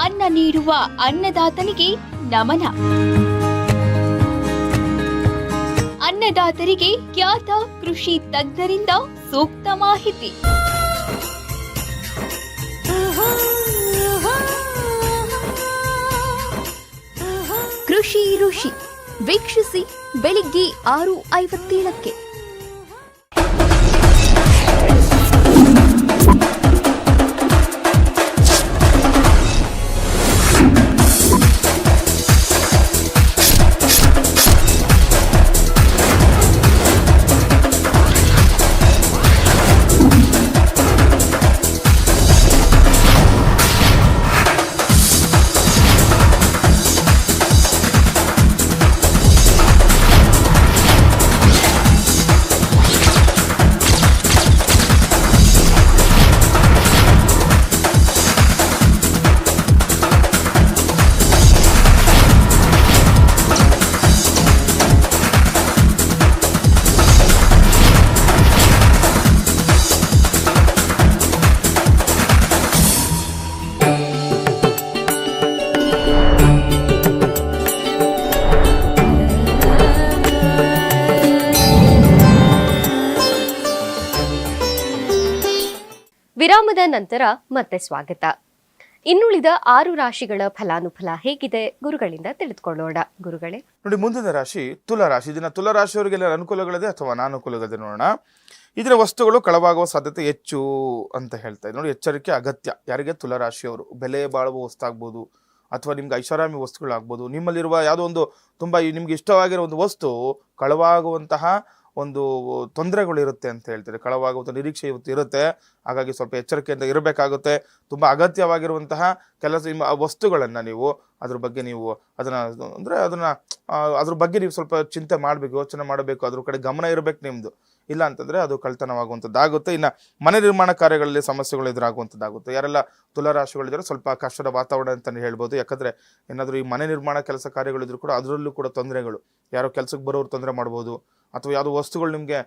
ಅನ್ನ ನೀಡುವ ಅನ್ನದಾತನಿಗೆ ನಮನ. ಅನ್ನದಾತರಿಗೆ ಖ್ಯಾತ ಕೃಷಿ ತಜ್ಞರಿಂದ ಸೂಕ್ತ ಮಾಹಿತಿ. ಕೃಷಿ ಋಷಿ ವೀಕ್ಷಿಸಿ ಬೆಳಿಗ್ಗೆ ಆರು ಐವತ್ತೇಳಕ್ಕೆ. ವಿರಾಮದ ನಂತರ ಮತ್ತೆ ಸ್ವಾಗತ. ಇನ್ನುಳಿದ ಆರು ರಾಶಿಗಳ ಫಲಾನುಫಲ ಹೇಗಿದೆ ಗುರುಗಳಿಂದ ತಿಳಿದುಕೊಳ್ಳೋಣ. ಗುರುಗಳೇ. ನೋಡಿ, ಮುಂದಿನ ರಾಶಿ ತುಲಾ ರಾಶಿ. ಇದನ್ನ ತುಲಾ ರಾಶಿಯವರಿಗೆಲ್ಲ ಅನುಕೂಲಗಳಿದೆ ಅಥವಾ ಅನಾನುಕೂಲಗಳಿದೆ ನೋಡೋಣ. ಇದರ ವಸ್ತುಗಳು ಕಳವಾಗುವ ಸಾಧ್ಯತೆ ಹೆಚ್ಚು ಅಂತ ಹೇಳ್ತಾ ಇದೆ ನೋಡಿ, ಎಚ್ಚರಿಕೆ, ಅಗತ್ಯ. ಯಾರಿಗೆ? ತುಲಾ ರಾಶಿಯವರು. ಬೆಲೆ ಬಾಳುವ ವಸ್ತಾಗ್ಬೋದು ಅಥವಾ ನಿಮ್ಗೆ ಐಷಾರಾಮಿ ವಸ್ತುಗಳಾಗ್ಬೋದು. ನಿಮ್ಮಲ್ಲಿರುವ ಯಾವುದೋ ಒಂದು ತುಂಬ ನಿಮ್ಗೆ ಇಷ್ಟವಾಗಿರೋ ಒಂದು ವಸ್ತು ಕಳವಾಗುವಂತಹ ಒಂದು ತೊಂದರೆಗಳು ಇರುತ್ತೆ ಅಂತ ಹೇಳ್ತಾರೆ. ಕಳವಾಗುವಂಥ ನಿರೀಕ್ಷೆ ಇವತ್ತು ಇರುತ್ತೆ. ಹಾಗಾಗಿ ಸ್ವಲ್ಪ ಎಚ್ಚರಿಕೆಯಿಂದ ಇರಬೇಕಾಗುತ್ತೆ. ತುಂಬ ಅಗತ್ಯವಾಗಿರುವಂತಹ ಕೆಲಸ ವಸ್ತುಗಳನ್ನು ನೀವು ಅದ್ರ ಬಗ್ಗೆ ನೀವು ಅದನ್ನ ಅಂದರೆ ಅದನ್ನ ಅದ್ರ ಬಗ್ಗೆ ನೀವು ಸ್ವಲ್ಪ ಚಿಂತೆ ಮಾಡಬೇಕು, ಯೋಚನೆ ಮಾಡಬೇಕು. ಅದ್ರ ಕಡೆ ಗಮನ ಇರಬೇಕು ನಿಮ್ಮದು ಇಲ್ಲ ಅಂತಂದ್ರೆ ಅದು ಕಳ್ತನವಾಗುವಂಥದ್ದಾಗುತ್ತೆ ಇನ್ನು ಮನೆ ನಿರ್ಮಾಣ ಕಾರ್ಯಗಳಲ್ಲಿ ಸಮಸ್ಯೆಗಳು ಎದುರಾಗುವಂಥದ್ದಾಗುತ್ತೆ. ಯಾರೆಲ್ಲ ತುಲರಾಶಿಗಳಿದ್ದರೆ ಸ್ವಲ್ಪ ಕಷ್ಟದ ವಾತಾವರಣ ಅಂತಲೇ ಹೇಳ್ಬೋದು. ಯಾಕಂದ್ರೆ ಏನಾದರೂ ಈ ಮನೆ ನಿರ್ಮಾಣ ಕೆಲಸ ಕಾರ್ಯಗಳಿದ್ರು ಕೂಡ ಅದರಲ್ಲೂ ಕೂಡ ತೊಂದರೆಗಳು. ಯಾರೋ ಕೆಲಸಕ್ಕೆ ಬರೋರು ತೊಂದರೆ ಮಾಡ್ಬೋದು, ಅಥವಾ ಯಾವುದೋ ವಸ್ತುಗಳು ನಿಮಗೆ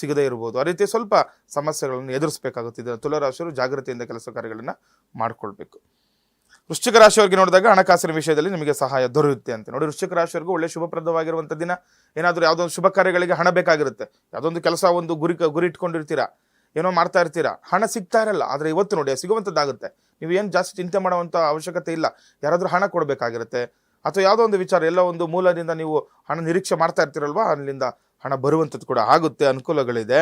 ಸಿಗದೇ ಇರ್ಬೋದು. ಆ ರೀತಿ ಸ್ವಲ್ಪ ಸಮಸ್ಯೆಗಳನ್ನು ಎದುರಿಸಬೇಕಾಗುತ್ತೆ. ತುಲಾರಾಶಿಯರು ಜಾಗೃತಿಯಿಂದ ಕೆಲಸ ಕಾರ್ಯಗಳನ್ನು ಮಾಡ್ಕೊಳ್ಬೇಕು. ವೃಶ್ಚಿಕ ರಾಶಿಯವರಿಗೆ ನೋಡಿದಾಗ ಹಣಕಾಸಿನ ವಿಷಯದಲ್ಲಿ ನಿಮಗೆ ಸಹಾಯ ದೊರೆಯುತ್ತೆ ಅಂತ. ನೋಡಿ, ವೃಶ್ಚಿಕ ರಾಶಿಯವರಿಗೆ ಒಳ್ಳೆ ಶುಭಪ್ರದವಾಗಿರುವಂಥ ದಿನ, ಏನಾದರೂ ಯಾವುದೋ ಒಂದು ಶುಭ ಕಾರ್ಯಗಳಿಗೆ ಹಣ ಬೇಕಾಗಿರುತ್ತೆ. ಯಾವುದೊಂದು ಕೆಲಸ ಒಂದು ಗುರಿ ಗುರಿ ಇಟ್ಕೊಂಡಿರ್ತೀರಾ, ಏನೋ ಮಾಡ್ತಾ ಇರ್ತೀರಾ, ಹಣ ಸಿಗ್ತಾ ಇರಲ್ಲ, ಆದರೆ ಇವತ್ತು ನೋಡಿ ಸಿಗುವಂಥದ್ದಾಗುತ್ತೆ ನೀವು ಏನು ಜಾಸ್ತಿ ಚಿಂತೆ ಮಾಡುವಂಥ ಅವಶ್ಯಕತೆ ಇಲ್ಲ, ಯಾರಾದರೂ ಹಣ ಕೊಡಬೇಕಾಗಿರುತ್ತೆ, ಅಥವಾ ಯಾವುದೋ ಒಂದು ವಿಚಾರ, ಎಲ್ಲ ಒಂದು ಮೂಲದಿಂದ ನೀವು ಹಣ ನಿರೀಕ್ಷೆ ಮಾಡ್ತಾ ಇರ್ತೀರಲ್ವಾ, ಅಲ್ಲಿಂದ ಹಣ ಬರುವಂಥದ್ದು ಕೂಡ ಆಗುತ್ತೆ, ಅನುಕೂಲಗಳಿದೆ.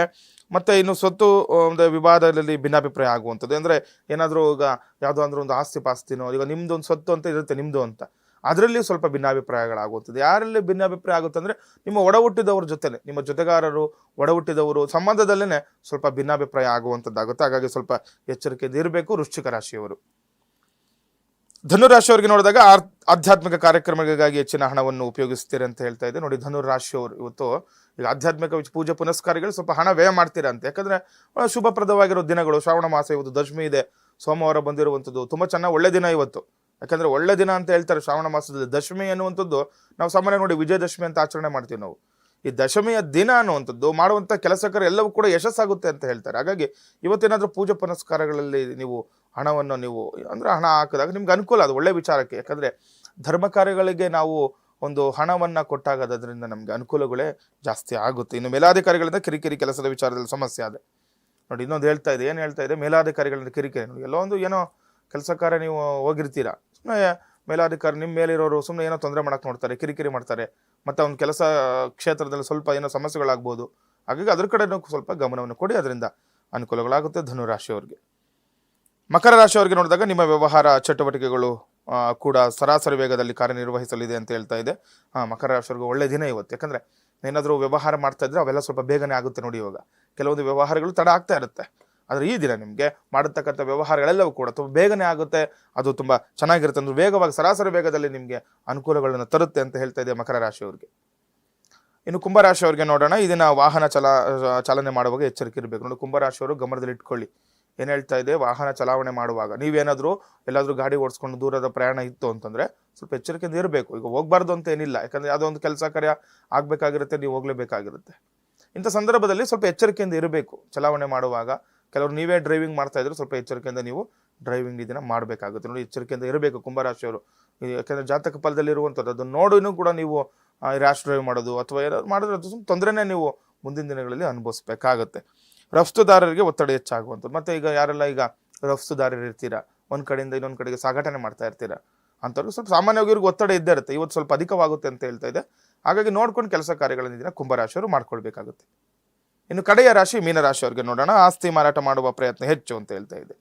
ಮತ್ತು ಇನ್ನು ಸ್ವತ್ತು ಒಂದು ವಿವಾದದಲ್ಲಿ ಭಿನ್ನಾಭಿಪ್ರಾಯ ಆಗುವಂಥದ್ದು. ಅಂದರೆ ಏನಾದರೂ ಈಗ ಯಾವುದೋ ಅಂದ್ರೆ ಒಂದು ಆಸ್ತಿ ಪಾಸ್ತಿನೋ, ಈಗ ನಿಮ್ಮದು ಒಂದು ಸ್ವತ್ತು ಅಂತ ಇರುತ್ತೆ ನಿಮ್ಮದು ಅಂತ. ಅದರಲ್ಲಿ ಸ್ವಲ್ಪ ಭಿನ್ನಾಭಿಪ್ರಾಯಗಳಾಗುತ್ತದೆ ಯಾರಲ್ಲಿ ಭಿನ್ನಾಭಿಪ್ರಾಯ ಆಗುತ್ತೆ ಅಂದರೆ ನಿಮ್ಮ ಒಡ ಹುಟ್ಟಿದವ್ರ ನಿಮ್ಮ ಜೊತೆಗಾರರು ಒಡ ಹುಟ್ಟಿದವರು ಸಂಬಂಧದಲ್ಲೇ ಸ್ವಲ್ಪ ಭಿನ್ನಾಭಿಪ್ರಾಯ ಆಗುವಂಥದ್ದಾಗುತ್ತೆ. ಹಾಗಾಗಿ ಸ್ವಲ್ಪ ಎಚ್ಚರಿಕೆಯಿಂದ ಇರಬೇಕು, ವೃಶ್ಚಿಕ ರಾಶಿಯವರು. ಧನು ರಾಶಿಯವರಿಗೆ ನೋಡಿದಾಗ ಆಧ್ಯಾತ್ಮಿಕ ಕಾರ್ಯಕ್ರಮಗಳಿಗಾಗಿ ಹೆಚ್ಚಿನ ಹಣವನ್ನು ಉಪಯೋಗಿಸ್ತೀರಿ ಅಂತ ಹೇಳ್ತಾ ಇದೆ ನೋಡಿ ಧನು ರಾಶಿಯವರು ಇವತ್ತು ಈಗ ಆಧ್ಯಾತ್ಮಿಕ ಪೂಜೆ ಪುನಸ್ಕಾರಗಳು ಸ್ವಲ್ಪ ಹಣ ವ್ಯಯ ಮಾಡ್ತೀರಾ ಅಂತ. ಯಾಕಂದ್ರೆ ಶುಭಪ್ರದವಾಗಿರೋ ದಿನಗಳು. ಶ್ರಾವಣ ಮಾಸ ಇವತ್ತು ದಶಮಿ ಇದೆ. ಸೋಮವಾರ ಬಂದಿರುವಂಥದ್ದು ತುಂಬ ಚೆನ್ನಾಗಿ ಒಳ್ಳೆ ದಿನ ಇವತ್ತು. ಯಾಕಂದ್ರೆ ಒಳ್ಳೆ ದಿನ ಅಂತ ಹೇಳ್ತಾರೆ ಶ್ರಾವಣ ಮಾಸದಲ್ಲಿ. ದಶಮಿ ಅನ್ನುವಂಥದ್ದು ನಾವು ಸಾಮಾನ್ಯ ನೋಡಿ ವಿಜಯದಶಮಿ ಅಂತ ಆಚರಣೆ ಮಾಡ್ತೀವಿ ನಾವು. ಈ ದಶಮಿಯ ದಿನ ಅನ್ನುವಂಥದ್ದು ಮಾಡುವಂಥ ಕೆಲಸಕರು ಎಲ್ಲವೂ ಕೂಡ ಯಶಸ್ಸಾಗುತ್ತೆ ಅಂತ ಹೇಳ್ತಾರೆ. ಹಾಗಾಗಿ ಇವತ್ತೇನಾದರೂ ಪೂಜೆ ಪುನಸ್ಕಾರಗಳಲ್ಲಿ ನೀವು ಹಣವನ್ನು ನೀವು, ಅಂದರೆ ಹಣ ಹಾಕಿದಾಗ ನಿಮ್ಗೆ ಅನುಕೂಲ, ಅದು ಒಳ್ಳೆ ವಿಚಾರಕ್ಕೆ. ಯಾಕಂದರೆ ಧರ್ಮ ಕಾರ್ಯಗಳಿಗೆ ನಾವು ಒಂದು ಹಣವನ್ನು ಕೊಟ್ಟಾಗ ಅದರಿಂದ ನಮಗೆ ಅನುಕೂಲಗಳೇ ಜಾಸ್ತಿ ಆಗುತ್ತೆ. ಇನ್ನು ಮೇಲಾಧಿಕಾರಿಗಳಿಂದ ಕಿರಿಕಿರಿ ಕೆಲಸದ ವಿಚಾರದಲ್ಲಿ ಸಮಸ್ಯೆ ಅದೇ ನೋಡಿ, ಇನ್ನೊಂದು ಹೇಳ್ತಾ ಇದೆ, ಏನು ಹೇಳ್ತಾ ಇದೆ? ಮೇಲಾಧಿಕಾರಿಗಳಿಂದ ಕಿರಿಕಿರಿ. ನೋಡಿ, ಎಲ್ಲೋ ಒಂದು ಏನೋ ಕೆಲಸ ನೀವು ಹೋಗಿರ್ತೀರಾ? ಸುಮ್ಮನೆ ಮೇಲಾಧಿಕಾರಿ ನಿಮ್ಮ ಮೇಲಿರೋರು ಸುಮ್ಮನೆ ಏನೋ ತೊಂದರೆ ಮಾಡಕ್ಕೆ ನೋಡ್ತಾರೆ, ಕಿರಿಕಿರಿ ಮಾಡ್ತಾರೆ. ಮತ್ತು ಅವ್ನ ಕೆಲಸ ಕ್ಷೇತ್ರದಲ್ಲಿ ಸ್ವಲ್ಪ ಏನೋ ಸಮಸ್ಯೆಗಳಾಗ್ಬೋದು. ಹಾಗಾಗಿ ಅದ್ರ ಕಡೆನೂ ಸ್ವಲ್ಪ ಗಮನವನ್ನು ಕೊಡಿ, ಅದರಿಂದ ಅನುಕೂಲಗಳಾಗುತ್ತೆ ಧನುರಾಶಿಯವರಿಗೆ. ಮಕರ ರಾಶಿಯವರಿಗೆ ನೋಡಿದಾಗ ನಿಮ್ಮ ವ್ಯವಹಾರ ಚಟುವಟಿಕೆಗಳು ಕೂಡ ಸರಾಸರಿ ವೇಗದಲ್ಲಿ ಕಾರ್ಯನಿರ್ವಹಿಸಲಿದೆ ಅಂತ ಹೇಳ್ತಾ ಇದೆ. ಹಾಂ ಮಕರ ರಾಶಿಯವರಿಗೆ ಒಳ್ಳೆ ದಿನ ಇವತ್ತು. ಯಾಕಂದರೆ ಏನಾದರೂ ವ್ಯವಹಾರ ಮಾಡ್ತಾ ಇದ್ರೆ ಅವೆಲ್ಲ ಸ್ವಲ್ಪ ಬೇಗನೆ ಆಗುತ್ತೆ ನೋಡಿ ಇವಾಗ. ಕೆಲವೊಂದು ವ್ಯವಹಾರಗಳು ತಡ ಆಗ್ತಾ ಇರುತ್ತೆ. ಆದರೆ ಈ ದಿನ ನಿಮಗೆ ಮಾಡತಕ್ಕಂಥ ವ್ಯವಹಾರಗಳೆಲ್ಲವೂ ಕೂಡ ತುಂಬ ಬೇಗನೆ ಆಗುತ್ತೆ. ಅದು ತುಂಬ ಚೆನ್ನಾಗಿರುತ್ತೆ. ಅಂದ್ರೆ ವೇಗವಾಗಿ, ಸರಾಸರಿ ವೇಗದಲ್ಲಿ ನಿಮಗೆ ಅನುಕೂಲಗಳನ್ನು ತರುತ್ತೆ ಅಂತ ಹೇಳ್ತಾ ಇದೆ ಮಕರ ರಾಶಿಯವರಿಗೆ. ಇನ್ನು ಕುಂಭರಾಶಿಯವರಿಗೆ ನೋಡೋಣ. ಈ ದಿನ ವಾಹನ ಚಲ, ಚಾಲನೆ ಮಾಡುವಾಗ ಎಚ್ಚರಿಕೆ ಇರಬೇಕು. ನೋಡಿ ಕುಂಭರಾಶಿಯವರು ಗಮನದಲ್ಲಿ ಇಟ್ಕೊಳ್ಳಿ ಏನು ಹೇಳ್ತಾ ಇದೆ? ವಾಹನ ಚಲಾವಣೆ ಮಾಡುವಾಗ. ನೀವೇನಾದರೂ ಎಲ್ಲಾದರೂ ಗಾಡಿ ಓಡಿಸ್ಕೊಂಡು ದೂರದ ಪ್ರಯಾಣ ಇತ್ತು ಅಂತಂದರೆ ಸ್ವಲ್ಪ ಎಚ್ಚರಿಕೆಯಿಂದ ಇರಬೇಕು. ಈಗ ಹೋಗ್ಬಾರ್ದು ಅಂತ ಏನಿಲ್ಲ. ಯಾಕಂದರೆ ಯಾವುದೋ ಒಂದು ಕೆಲಸ ಕಾರ್ಯ ಆಗಬೇಕಾಗಿರುತ್ತೆ, ನೀವು ಹೋಗಲೇಬೇಕಾಗಿರುತ್ತೆ. ಇಂಥ ಸಂದರ್ಭದಲ್ಲಿ ಸ್ವಲ್ಪ ಎಚ್ಚರಿಕೆಯಿಂದ ಇರಬೇಕು. ಚಲಾವಣೆ ಮಾಡುವಾಗ ಕೆಲವರು ನೀವೇ ಡ್ರೈವಿಂಗ್ ಮಾಡ್ತಾ ಇದ್ರೆ ಸ್ವಲ್ಪ ಎಚ್ಚರಿಕೆಯಿಂದ ನೀವು ಡ್ರೈವಿಂಗ್ ಇದನ್ನ ಮಾಡಬೇಕಾಗುತ್ತೆ. ನೋಡಿ, ಎಚ್ಚರಿಕೆಯಿಂದ ಇರಬೇಕು ಕುಂಭರಾಶಿಯವರು ಯಾಕೆಂದರೆ ಜಾತಕ ಫಲದಲ್ಲಿ ಇರುವಂಥದ್ದು. ಅದನ್ನು ನೋಡಿನೂ ಕೂಡ ನೀವು ರ್ಯಾಶ್ ಡ್ರೈವ್ ಮಾಡೋದು ಅಥವಾ ಏನಾದ್ರು ಮಾಡಿದ್ರೆ ಅದು ತೊಂದರೆನೇ ನೀವು ಮುಂದಿನ ದಿನಗಳಲ್ಲಿ ಅನುಭವಿಸ್ಬೇಕಾಗತ್ತೆ. ರಫ್ತುದಾರರಿಗೆ ಒತ್ತಡ ಹೆಚ್ಚಾಗುವಂಥದ್ದು. ಮತ್ತೆ ಈಗ ಯಾರೆಲ್ಲ ಈಗ ರಫ್ತುದಾರರು ಇರ್ತೀರಾ? ಒಂದು ಕಡೆಯಿಂದ ಇನ್ನೊಂದು ಕಡೆಗೆ ಸಾಗಾಟನೆ ಮಾಡ್ತಾ ಇರ್ತೀರಾ? ಅಂಥವ್ರಿಗೆ ಸ್ವಲ್ಪ ಸಾಮಾನ್ಯವಾಗಿ ಇವ್ರಿಗೆ ಒತ್ತಡ ಇದ್ದೇ ಇರುತ್ತೆ ಇವತ್ತು ಸ್ವಲ್ಪ ಅಧಿಕವಾಗುತ್ತೆ ಅಂತ ಹೇಳ್ತಾ ಇದೆ. ಹಾಗಾಗಿ ನೋಡ್ಕೊಂಡು ಕೆಲಸ ಕಾರ್ಯಗಳನ್ನು ದಿನ ಕುಂಭರಾಶಿಯವರು ಮಾಡ್ಕೊಳ್ಬೇಕಾಗುತ್ತೆ. ಇನ್ನು ಕಡೆಯ ರಾಶಿ ಮೀನರಾಶಿಯವ್ರಿಗೆ ನೋಡೋಣ. ಆಸ್ತಿ ಮಾರಾಟ ಮಾಡುವ ಪ್ರಯತ್ನ ಹೆಚ್ಚು ಅಂತ ಹೇಳ್ತಾ ಇದೆ.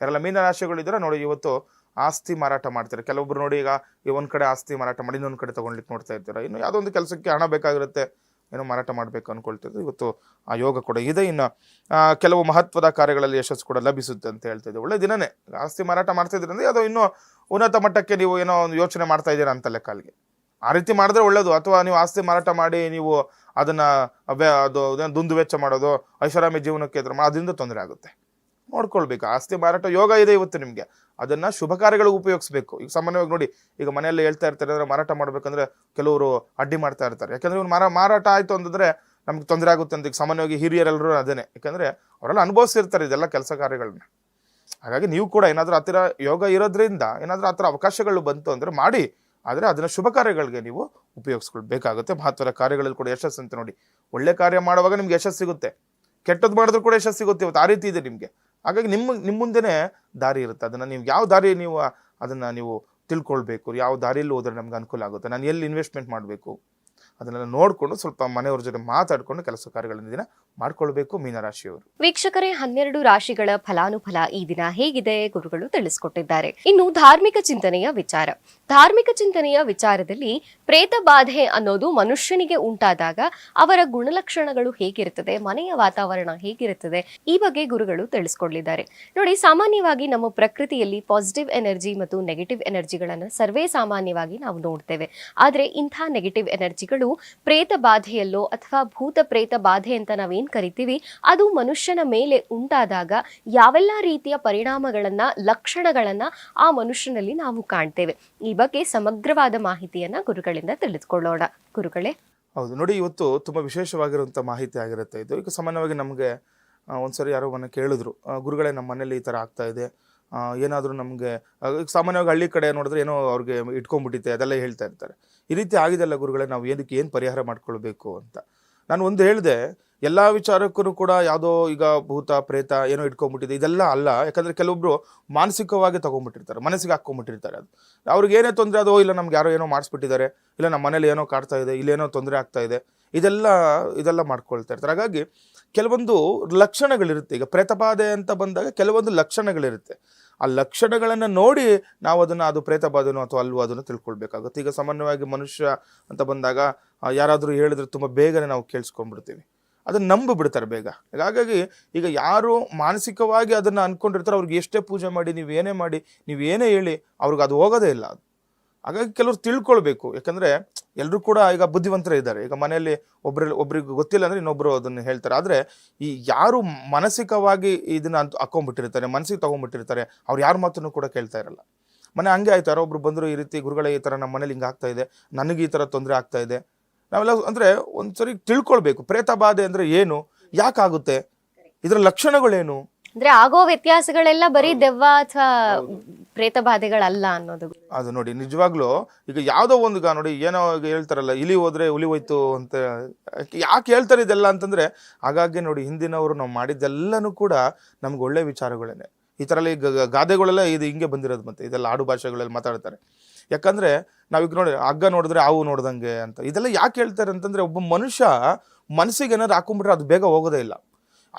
ಯಾರೆಲ್ಲ ಮೀನರಾಶಿಗಳಿದ್ರೆ ನೋಡಿ, ಇವತ್ತು ಆಸ್ತಿ ಮಾರಾಟ ಮಾಡ್ತಾರೆ? ಕೆಲವೊಬ್ರು ನೋಡಿ ಈಗ ಈ ಒಂದ್ ಕಡೆ ಆಸ್ತಿ ಮಾರಾಟ ಮಾಡಿ ಇನ್ನೊಂದು ಕಡೆ ತಗೊಂಡ್ಲಿಕ್ಕೆ ನೋಡ್ತಾ ಇರ್ತೀರ? ಇನ್ನು ಯಾವುದೋ ಒಂದು ಕೆಲಸಕ್ಕೆ ಹಣ ಬೇಕಾಗಿರುತ್ತೆ. ಏನೋ ಮಾರಾಟ ಮಾಡಬೇಕು ಅನ್ಕೊಳ್ತಿದ್ರು. ಇವತ್ತು ಆ ಯೋಗ ಕೂಡ ಇದೆ. ಇನ್ನು ಕೆಲವು ಮಹತ್ವದ ಕಾರ್ಯಗಳಲ್ಲಿ ಯಶಸ್ಸು ಕೂಡ ಲಭಿಸುತ್ತೆ ಅಂತ ಹೇಳ್ತಾ ಇದೆ ಒಳ್ಳೆ ದಿನನೇ. ಆಸ್ತಿ ಮಾರಾಟ ಮಾಡ್ತಾ ಅದು ಇನ್ನೂ ಉನ್ನತ ಮಟ್ಟಕ್ಕೆ ನೀವು ಏನೋ ಒಂದು ಯೋಚನೆ ಮಾಡ್ತಾ ಇದ್ದೀರಾ ಅಂತ ಲೆಕ್ಕಲ್ಗೆ ಆ ರೀತಿ ಮಾಡಿದ್ರೆ ಒಳ್ಳೇದು. ಅಥವಾ ನೀವು ಆಸ್ತಿ ಮಾರಾಟ ಮಾಡಿ ನೀವು ಅದನ್ನ ಅದು ದುಂದು ವೆಚ್ಚ ಮಾಡೋದು, ಐಷಾರಾಮಿ ಜೀವನಕ್ಕೆ ಅದರಿಂದ ತೊಂದರೆ ಆಗುತ್ತೆ. ನೋಡ್ಕೊಳ್ಬೇಕು. ಆಸ್ತಿ ಮಾರಾಟ ಯೋಗ ಇದೆ ಇವತ್ತು ನಿಮಗೆ. ಅದನ್ನ ಶುಭ ಕಾರ್ಯಗಳಿಗೆ ಉಪಯೋಗಿಸ್ಬೇಕು. ಈಗ ಸಾಮಾನ್ಯವಾಗಿ ನೋಡಿ, ಈಗ ಮನೆಯಲ್ಲಿ ಹೇಳ್ತಾ ಇರ್ತಾರೆ, ಅಂದ್ರೆ ಮಾರಾಟ ಮಾಡ್ಬೇಕಂದ್ರೆ ಕೆಲವರು ಅಡ್ಡಿ ಮಾಡ್ತಾ ಇರ್ತಾರೆ. ಯಾಕಂದ್ರೆ ಇವ್ನು ಮಾರ, ಮಾರಾಟ ಆಯ್ತು ಅಂತಂದರೆ ನಮ್ಗೆ ತೊಂದರೆ ಆಗುತ್ತೆ ಅಂತ ಈಗ ಸಾಮಾನ್ಯವಾಗಿ ಹಿರಿಯರೆಲ್ಲರೂ ಅದೇನೆ. ಯಾಕಂದ್ರೆ ಅವರೆಲ್ಲ ಅನುಭವಿಸಿರ್ತಾರೆ ಇದೆಲ್ಲ ಕೆಲಸ ಕಾರ್ಯಗಳನ್ನ ಹಾಗಾಗಿ ನೀವು ಕೂಡ ಏನಾದ್ರೂ ಹತ್ತಿರ ಯೋಗ ಇರೋದ್ರಿಂದ ಏನಾದ್ರೂ ಹತ್ತಿರ ಅವಕಾಶಗಳು ಬಂತು ಅಂದ್ರೆ ಮಾಡಿ, ಆದರೆ ಅದನ್ನ ಶುಭ ಕಾರ್ಯಗಳಿಗೆ ನೀವು ಉಪಯೋಗಿಸ್ಕೊಳ್ಬೇಕಾಗುತ್ತೆ. ಮಹತ್ವದ ಕಾರ್ಯಗಳಲ್ಲಿ ಕೂಡ ಯಶಸ್ಸು ಅಂತ ನೋಡಿ. ಒಳ್ಳೆ ಕಾರ್ಯ ಮಾಡುವಾಗ ನಿಮ್ಗೆ ಯಶಸ್ಸು ಸಿಗುತ್ತೆ. ಕೆಟ್ಟದ್ದು ಮಾಡಿದ್ರು ಕೂಡ ಯಶಸ್ಸು ಸಿಗುತ್ತೆ. ಇವತ್ತು ಆ ರೀತಿ ಇದೆ ನಿಮಗೆ. ಹಾಗಾಗಿ ನಿಮ್ಮ ನಿಮ್ಮ ಮುಂದೆನೇ ದಾರಿ ಇರುತ್ತೆ. ಅದನ್ನ ನೀವು ಯಾವ ದಾರಿ ನೀವು, ಅದನ್ನ ನೀವು ತಿಳ್ಕೊಳ್ಬೇಕು. ಯಾವ ದಾರಿಯಲ್ಲಿ ಹೋದ್ರೆ ನಮ್ಗೆ ಅನುಕೂಲ ಆಗುತ್ತೆ. ನಾನು ಎಲ್ಲಿ ಇನ್ವೆಸ್ಟ್ಮೆಂಟ್ ಮಾಡಬೇಕು? ಅದನ್ನೆಲ್ಲ ನೋಡಿಕೊಂಡು ಸ್ವಲ್ಪ ಮನೆಯವ್ರ ಜೊತೆ ಮಾತಾಡ್ಕೊಂಡು ಕೆಲಸ ಕಾರ್ಯಗಳನ್ನು ದಿನ ಮಾಡ್ಕೊಳ್ಬೇಕು ಮೀನರಾಶಿಯವರು. ವೀಕ್ಷಕರೇ, ಹನ್ನೆರಡು ರಾಶಿಗಳ ಫಲಾನುಫಲ ಈ ದಿನ ಹೇಗಿದೆ ಗುರುಗಳು ತಿಳಿಸ್ಕೊಟ್ಟಿದ್ದಾರೆ. ಇನ್ನು ಧಾರ್ಮಿಕ ಚಿಂತನೆಯ ವಿಚಾರ. ಧಾರ್ಮಿಕ ಚಿಂತನೆಯ ವಿಚಾರದಲ್ಲಿ ಪ್ರೇತ ಬಾಧೆ ಅನ್ನೋದು ಮನುಷ್ಯನಿಗೆ ಉಂಟಾದಾಗ ಅವರ ಗುಣಲಕ್ಷಣಗಳು ಹೇಗಿರುತ್ತದೆ, ಮನೆಯ ವಾತಾವರಣ ಹೇಗಿರುತ್ತದೆ, ಈ ಬಗ್ಗೆ ಗುರುಗಳು ತಿಳಿಸ್ಕೊಡ್ಲಿದ್ದಾರೆ. ನೋಡಿ, ಸಾಮಾನ್ಯವಾಗಿ ನಮ್ಮ ಪ್ರಕೃತಿಯಲ್ಲಿ ಪಾಸಿಟಿವ್ ಎನರ್ಜಿ ಮತ್ತು ನೆಗೆಟಿವ್ ಎನರ್ಜಿಗಳನ್ನು ಸರ್ವೇ ಸಾಮಾನ್ಯವಾಗಿ ನಾವು ನೋಡ್ತೇವೆ. ಆದರೆ ಇಂಥ ನೆಗೆಟಿವ್ ಎನರ್ಜಿಗಳು ಪ್ರೇತ ಬಾಧೆಯಲ್ಲೋ ಅಥವಾ ಭೂತ ಪ್ರೇತ ಬಾಧೆ ಅಂತ ನಾವೇನ್ ಏನ್ ಕರಿತೀವಿ. ಅದು ಮನುಷ್ಯನ ಮೇಲೆ ಉಂಟಾದಾಗ ಯಾವೆಲ್ಲ ರೀತಿಯ ಪರಿಣಾಮಗಳನ್ನ, ಲಕ್ಷಣಗಳನ್ನ ಆ ಮನುಷ್ಯನಲ್ಲಿ ನಾವು ಕಾಣ್ತೇವೆ. ಈ ಬಗ್ಗೆ ಸಮಗ್ರವಾದ ಮಾಹಿತಿಯನ್ನ ಗುರುಗಳಿಂದ ತಿಳಿದುಕೊಳ್ಳೋಣ. ಗುರುಗಳೇ. ಹೌದು. ನೋಡಿ, ಇವತ್ತು ತುಂಬ ವಿಶೇಷವಾಗಿರುವಂಥ ಮಾಹಿತಿ ಆಗಿರುತ್ತೆ ಇದು. ಈಗ ಸಾಮಾನ್ಯವಾಗಿ ನಮಗೆ ಒಂದ್ಸರಿ ಯಾರೋ ಮನೆ ಕೇಳಿದ್ರು ಗುರುಗಳೇ ನಮ್ಮ ಮನೇಲಿ ಈ ಥರ ಆಗ್ತಾ ಇದೆ. ಏನಾದರೂ ನಮಗೆ ಸಾಮಾನ್ಯವಾಗಿ ಹಳ್ಳಿ ಕಡೆ ನೋಡಿದ್ರೆ ಏನೋ ಅವ್ರಿಗೆ ಇಟ್ಕೊಂಡ್ಬಿಟ್ಟಿದೆ, ಅದೆಲ್ಲ ಹೇಳ್ತಾ ಇರ್ತಾರೆ. ಈ ರೀತಿ ಆಗಿದೆಲ್ಲ ಗುರುಗಳೇ, ನಾವು ಏನಕ್ಕೆ ಏನು ಪರಿಹಾರ ಮಾಡ್ಕೊಳ್ಬೇಕು ಅಂತ. ನಾನು ಒಂದು ಹೇಳಿದೆ, ಎಲ್ಲ ವಿಚಾರಕ್ಕೂ ಕೂಡ ಯಾವುದೋ ಈಗ ಭೂತ, ಪ್ರೇತ ಏನೋ ಇಟ್ಕೊಂಡ್ಬಿಟ್ಟಿದೆ, ಇದೆಲ್ಲ ಅಲ್ಲ. ಯಾಕಂದರೆ ಕೆಲವೊಬ್ಬರು ಮಾನಸಿಕವಾಗಿ ತೊಗೊಂಬಿಟ್ಟಿರ್ತಾರೆ ಮನಸ್ಸಿಗೆ ಹಾಕ್ಕೊಂಡ್ಬಿಟ್ಟಿರ್ತಾರೆ ಅದು. ಅವ್ರಿಗೆ ಏನೇ ತೊಂದರೆ ಅದೋ ಇಲ್ಲ, ನಮ್ಗೆ ಯಾರೋ ಏನೋ ಮಾಡಿಸ್ಬಿಟ್ಟಿದ್ದಾರೆ, ಇಲ್ಲ ನಮ್ಮ ಮನೇಲಿ ಏನೋ ಕಾಡ್ತಾ ಇದೆ ಇಲ್ಲೇನೋ ತೊಂದರೆ ಆಗ್ತಾ ಇದೆ, ಇದೆಲ್ಲ ಇದೆಲ್ಲ ಮಾಡ್ಕೊಳ್ತಾ ಇರ್ತಾರೆ. ಹಾಗಾಗಿ, ಕೆಲವೊಂದು ಲಕ್ಷಣಗಳಿರುತ್ತೆ. ಈಗ ಪ್ರೇತಬಾಧೆ ಅಂತ ಬಂದಾಗ ಕೆಲವೊಂದು ಲಕ್ಷಣಗಳಿರುತ್ತೆ. ಆ ಲಕ್ಷಣಗಳನ್ನು ನೋಡಿ ನಾವು ಅದನ್ನು ಅದು ಪ್ರೇತಬಾಧೆನೋ ಅಥವಾ ಅಲ್ವೋ ಅದನ್ನು ತಿಳ್ಕೊಳ್ಬೇಕಾಗುತ್ತೆ. ಈಗ ಸಾಮಾನ್ಯವಾಗಿ ಮನುಷ್ಯ ಅಂತ ಬಂದಾಗ ಯಾರಾದರೂ ಹೇಳಿದ್ರೆ ತುಂಬ ಬೇಗನೆ ನಾವು ಕೇಳಿಸ್ಕೊಂಡ್ಬಿಡ್ತೀವಿ. ಅದನ್ನು ನಂಬಿಬಿಡ್ತಾರೆ ಬೇಗ. ಹಾಗಾಗಿ ಈಗ ಯಾರು ಮಾನಸಿಕವಾಗಿ ಅದನ್ನು ಅಂದ್ಕೊಂಡಿರ್ತಾರೆ ಅವ್ರಿಗೆ ಎಷ್ಟೇ ಪೂಜೆ ಮಾಡಿ, ನೀವು ಏನೇ ಮಾಡಿ, ನೀವು ಏನೇ ಹೇಳಿ, ಅವ್ರಿಗೆ ಅದು ಹೋಗೋದೇ ಇಲ್ಲ. ಅದು ಹಾಗಾಗಿ ಕೆಲವರು ತಿಳ್ಕೊಳ್ಬೇಕು. ಯಾಕಂದರೆ ಎಲ್ಲರೂ ಕೂಡ ಈಗ ಬುದ್ಧಿವಂತರೇ ಇದ್ದಾರೆ. ಈಗ ಮನೆಯಲ್ಲಿ ಒಬ್ಬರಲ್ಲಿ ಒಬ್ರಿಗೆ ಗೊತ್ತಿಲ್ಲ ಅಂದರೆ ಇನ್ನೊಬ್ಬರು ಅದನ್ನು ಹೇಳ್ತಾರೆ. ಆದರೆ ಈ ಯಾರು ಮಾನಸಿಕವಾಗಿ ಇದನ್ನು ಅಂತ ಹಾಕೊಂಡ್ಬಿಟ್ಟಿರ್ತಾರೆ, ಮನಸ್ಸಿಗೆ ತೊಗೊಂಡ್ಬಿಟ್ಟಿರ್ತಾರೆ, ಅವ್ರು ಯಾರ ಮಾತನ್ನು ಕೂಡ ಕೇಳ್ತಾ ಇರಲ್ಲ. ಮನೆ ಹಂಗೆ ಆಯ್ತು. ಯಾರೋ ಒಬ್ರು ಬಂದರು ಈ ರೀತಿ ಗುರುಗಳೇ ಈ ಥರ ನಮ್ಮ ಮನೇಲಿ ಹಿಂಗೆ ಆಗ್ತಾ ಇದೆ, ನನಗೆ ಈ ಥರ ತೊಂದರೆ ಆಗ್ತಾ ಇದೆ. ನಾವೆಲ್ಲ ಅಂದರೆ ಒಂದು ಸರಿ ತಿಳ್ಕೊಳ್ಬೇಕು. ಪ್ರೇತ ಬಾಧೆ ಅಂದರೆ ಏನು? ಯಾಕಾಗುತ್ತೆ? ಇದರ ಲಕ್ಷಣಗಳೇನು? ಅಂದ್ರೆ ಆಗೋ ವ್ಯತ್ಯಾಸಗಳೆಲ್ಲ ಬರೀ ದೆವ್ವ ಅಥವಾ ಪ್ರೇತ ಬಾಧೆಗಳಲ್ಲ ಅನ್ನೋದು. ಅದು ನೋಡಿ ನಿಜವಾಗ್ಲೂ ಈಗ ಯಾವುದೋ ಒಂದು ಗಾ ನೋಡಿ ಏನೋ ಹೇಳ್ತಾರಲ್ಲ ಇಲಿ ಹೋದ್ರೆ ಉಲಿ ಹೋಯ್ತು ಅಂತ ಯಾಕೆ ಹೇಳ್ತಾರೆ ಇದೆಲ್ಲ ಅಂತಂದ್ರೆ ಹಾಗಾಗಿ ನೋಡಿ ಹಿಂದಿನವರು ನಾವು ಮಾಡಿದ್ದೆಲ್ಲನೂ ಕೂಡ ನಮ್ಗೆ ಒಳ್ಳೆ ವಿಚಾರಗಳೇನೆ. ಈ ಥರ ಈಗ ಗಾದೆಗಳೆಲ್ಲ ಇದು ಹಿಂಗೆ ಬಂದಿರೋದು ಮತ್ತೆ ಇದೆಲ್ಲ ಆಡು ಭಾಷೆಗಳಲ್ಲಿ ಮಾತಾಡ್ತಾರೆ. ಯಾಕಂದ್ರೆ ನಾವೀಗ ನೋಡಿ ಹಗ್ಗ ನೋಡಿದ್ರೆ ಹಾವು ನೋಡ್ದಂಗೆ ಅಂತ ಇದೆಲ್ಲ ಯಾಕೆ ಹೇಳ್ತಾರೆ ಅಂತಂದ್ರೆ ಒಬ್ಬ ಮನುಷ್ಯ ಮನಸ್ಸಿಗೆ ಏನಾದ್ರು ಹಾಕೊಂಡ್ಬಿಟ್ರೆ ಅದು ಬೇಗ ಹೋಗೋದೇ ಇಲ್ಲ.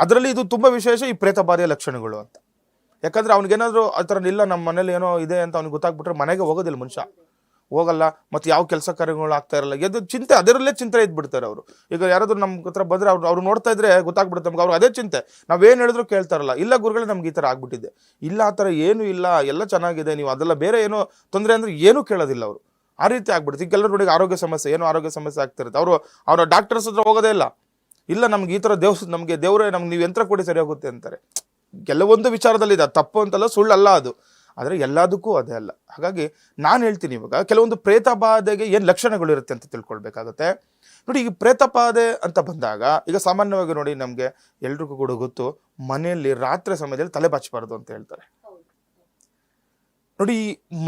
ಅದರಲ್ಲಿ ಇದು ತುಂಬ ವಿಶೇಷ ಈ ಪ್ರೇತ ಬಾಧೆಯ ಲಕ್ಷಣಗಳು ಅಂತ. ಯಾಕಂದ್ರೆ ಅವ್ನಿಗೇನಾದರೂ ಆ ಥರ ಇಲ್ಲ, ನಮ್ಮ ಮನೇಲಿ ಏನೋ ಇದೆ ಅಂತ ಅವ್ನಿಗೆ ಗೊತ್ತಾಗ್ಬಿಟ್ರೆ ಮನೆಗೆ ಹೋಗೋದಿಲ್ಲ ಮನುಷ್ಯ. ಹೋಗಲ್ಲ, ಮತ್ತು ಯಾವ ಕೆಲಸ ಕಾರ್ಯಗಳು ಆಗ್ತಾ ಇರಲ್ಲ. ಎದ್ದು ಚಿಂತೆ, ಅದರಲ್ಲೇ ಚಿಂತೆ ಇದ್ಬಿಡ್ತಾರೆ ಅವರು. ಈಗ ಯಾರಾದರೂ ನಮ್ಮ ಹತ್ರ ಬಂದರೆ ಅವ್ರು ಅವ್ರು ನೋಡ್ತಾ ಇದ್ರೆ ಗೊತ್ತಾಗ್ಬಿಡುತ್ತೆ ನಮ್ಗೆ, ಅವ್ರು ಅದೇ ಚಿಂತೆ. ನಾವೇನು ಹೇಳಿದ್ರು ಕೇಳ್ತಾರಲ್ಲ ಇಲ್ಲ ಗುರುಗಳೇ, ನಮ್ಗೆ ಈ ಥರ ಆಗ್ಬಿಟ್ಟಿದೆ. ಇಲ್ಲ, ಆ ಥರ ಏನೂ ಇಲ್ಲ, ಎಲ್ಲ ಚೆನ್ನಾಗಿದೆ, ನೀವು ಅದೆಲ್ಲ ಬೇರೆ ಏನೋ ತೊಂದರೆ ಅಂದ್ರೆ ಏನೂ ಕೇಳೋದಿಲ್ಲ ಅವರು. ಆ ರೀತಿ ಆಗ್ಬಿಡುತ್ತೆ. ಈಗ ನೋಡಿ ಆರೋಗ್ಯ ಸಮಸ್ಯೆ, ಏನೋ ಆರೋಗ್ಯ ಸಮಸ್ಯೆ ಆಗ್ತಿರುತ್ತೆ. ಅವರು, ಅವರ ಡಾಕ್ಟರ್ಸ್ ಹತ್ರ ಹೋಗೋದೇ ಇಲ್ಲ. ಇಲ್ಲ, ನಮ್ಗೆ ಈ ಥರ ದೇವ್ಸ್, ನಮಗೆ ದೇವರೇ ನಮ್ಗೆ ನೀವು ಯಂತ್ರ ಕೊಡಿ ಸರಿ ಹೋಗುತ್ತೆ ಅಂತಾರೆ. ಕೆಲವೊಂದು ವಿಚಾರದಲ್ಲಿ ಇದೆ ತಪ್ಪು ಅಂತಲ್ಲ, ಸುಳ್ಳಲ್ಲ ಅದು. ಆದರೆ ಎಲ್ಲದಕ್ಕೂ ಅದೇ ಅಲ್ಲ. ಹಾಗಾಗಿ ನಾನು ಹೇಳ್ತೀನಿ ಇವಾಗ, ಕೆಲವೊಂದು ಪ್ರೇತ ಬಾಧೆಗೆ ಏನು ಲಕ್ಷಣಗಳು ಇರುತ್ತೆ ಅಂತ ತಿಳ್ಕೊಳ್ಬೇಕಾಗುತ್ತೆ. ನೋಡಿ, ಈಗ ಪ್ರೇತ ಅಂತ ಬಂದಾಗ, ಈಗ ಸಾಮಾನ್ಯವಾಗಿ ನೋಡಿ ನಮಗೆ ಎಲ್ರಿಗೂ ಕೂಡ ಗೊತ್ತು, ಮನೆಯಲ್ಲಿ ರಾತ್ರಿ ಸಮಯದಲ್ಲಿ ತಲೆ ಬಾಚಬಾರ್ದು ಅಂತ ಹೇಳ್ತಾರೆ. ನೋಡಿ,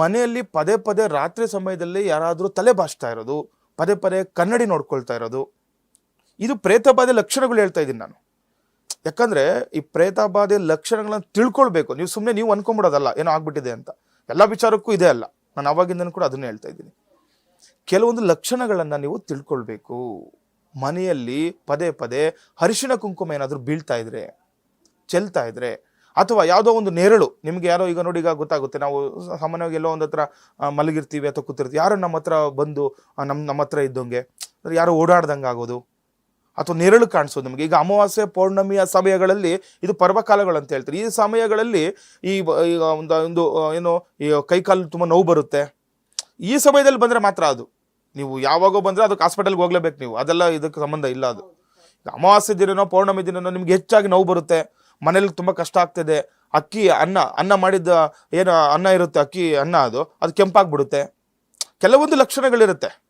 ಮನೆಯಲ್ಲಿ ಪದೇ ಪದೇ ರಾತ್ರಿ ಸಮಯದಲ್ಲಿ ಯಾರಾದರೂ ತಲೆ ಬಾಚ್ತಾ ಇರೋದು, ಪದೇ ಪದೇ ಕನ್ನಡಿ ನೋಡ್ಕೊಳ್ತಾ ಇರೋದು ಇದು ಪ್ರೇತಬಾಧೆ ಲಕ್ಷಣಗಳು ಹೇಳ್ತಾ ಇದ್ದೀನಿ ನಾನು. ಯಾಕಂದರೆ ಈ ಪ್ರೇತಬಾಧೆ ಲಕ್ಷಣಗಳನ್ನು ತಿಳ್ಕೊಳ್ಬೇಕು. ನೀವು ಸುಮ್ಮನೆ ನೀವು ಅನ್ಕೊಂಬಿಡೋದಲ್ಲ, ಏನೋ ಆಗ್ಬಿಟ್ಟಿದೆ ಅಂತ. ಎಲ್ಲ ವಿಚಾರಕ್ಕೂ ಇದೆ ಅಲ್ಲ. ನಾನು ಅವಾಗಿಂದನೂ ಕೂಡ ಅದನ್ನೇ ಹೇಳ್ತಾ ಇದ್ದೀನಿ. ಕೆಲವೊಂದು ಲಕ್ಷಣಗಳನ್ನು ನೀವು ತಿಳ್ಕೊಳ್ಬೇಕು. ಮನೆಯಲ್ಲಿ ಪದೇ ಪದೇ ಅರಿಶಿಣ ಕುಂಕುಮ ಏನಾದರೂ ಬೀಳ್ತಾ ಇದ್ರೆ, ಚೆಲ್ತಾ ಇದ್ರೆ, ಅಥವಾ ಯಾವುದೋ ಒಂದು ನೆರಳು, ನಿಮ್ಗೆ ಯಾರೋ ಈಗ ನೋಡಿ ಈಗ ಗೊತ್ತಾಗುತ್ತೆ, ನಾವು ಸಾಮಾನ್ಯವಾಗಿ ಎಲ್ಲೋ ಒಂದು ಹತ್ರ ಮಲಗಿರ್ತೀವಿ ಅಥವಾ ಕೂತಿರ್ತೀವಿ. ಯಾರೋ ನಮ್ಮ ಹತ್ರ ಬಂದು ನಮ್ಮ ನಮ್ಮ ಹತ್ರ ಇದ್ದಂಗೆ, ಯಾರೋ ಓಡಾಡ್ದಂಗೆ ಆಗೋದು ಅಥವಾ ನೆರಳು ಕಾಣಿಸೋದು ನಮಗೆ. ಈಗ ಅಮಾವಾಸ್ಯೆ, ಪೌರ್ಣಮಿಯ ಸಮಯಗಳಲ್ಲಿ ಇದು ಪರ್ವಕಾಲಗಳು ಅಂತ ಹೇಳ್ತಾರೆ. ಈ ಸಮಯಗಳಲ್ಲಿ ಈ ಒಂದು ಒಂದು ಏನು, ಈ ಕೈಕಾಲು ತುಂಬ ನೋವು ಬರುತ್ತೆ. ಈ ಸಮಯದಲ್ಲಿ ಬಂದರೆ ಮಾತ್ರ ಅದು. ನೀವು ಯಾವಾಗೋ ಬಂದರೆ ಅದಕ್ಕೆ ಹಾಸ್ಪಿಟಲ್ಗೆ ಹೋಗ್ಲೇಬೇಕು ನೀವು. ಅದೆಲ್ಲ ಇದಕ್ಕೆ ಸಂಬಂಧ ಇಲ್ಲ ಅದು. ಅಮಾವಾಸ್ಯೆ ದಿನನೋ, ಪೌರ್ಣಮಿ ದಿನನೋ ನಿಮ್ಗೆ ಹೆಚ್ಚಾಗಿ ನೋವು ಬರುತ್ತೆ. ಮನೇಲಿ ತುಂಬ ಕಷ್ಟ ಆಗ್ತಿದೆ. ಅಕ್ಕಿ, ಅನ್ನ ಅನ್ನ ಮಾಡಿದ ಏನು, ಅನ್ನ ಇರುತ್ತೆ, ಅಕ್ಕಿ, ಅನ್ನ ಅದು. ಅದು ಕೆಂಪಾಗ್ಬಿಡುತ್ತೆ. ಕೆಲವೊಂದು ಲಕ್ಷಣಗಳಿರುತ್ತೆ.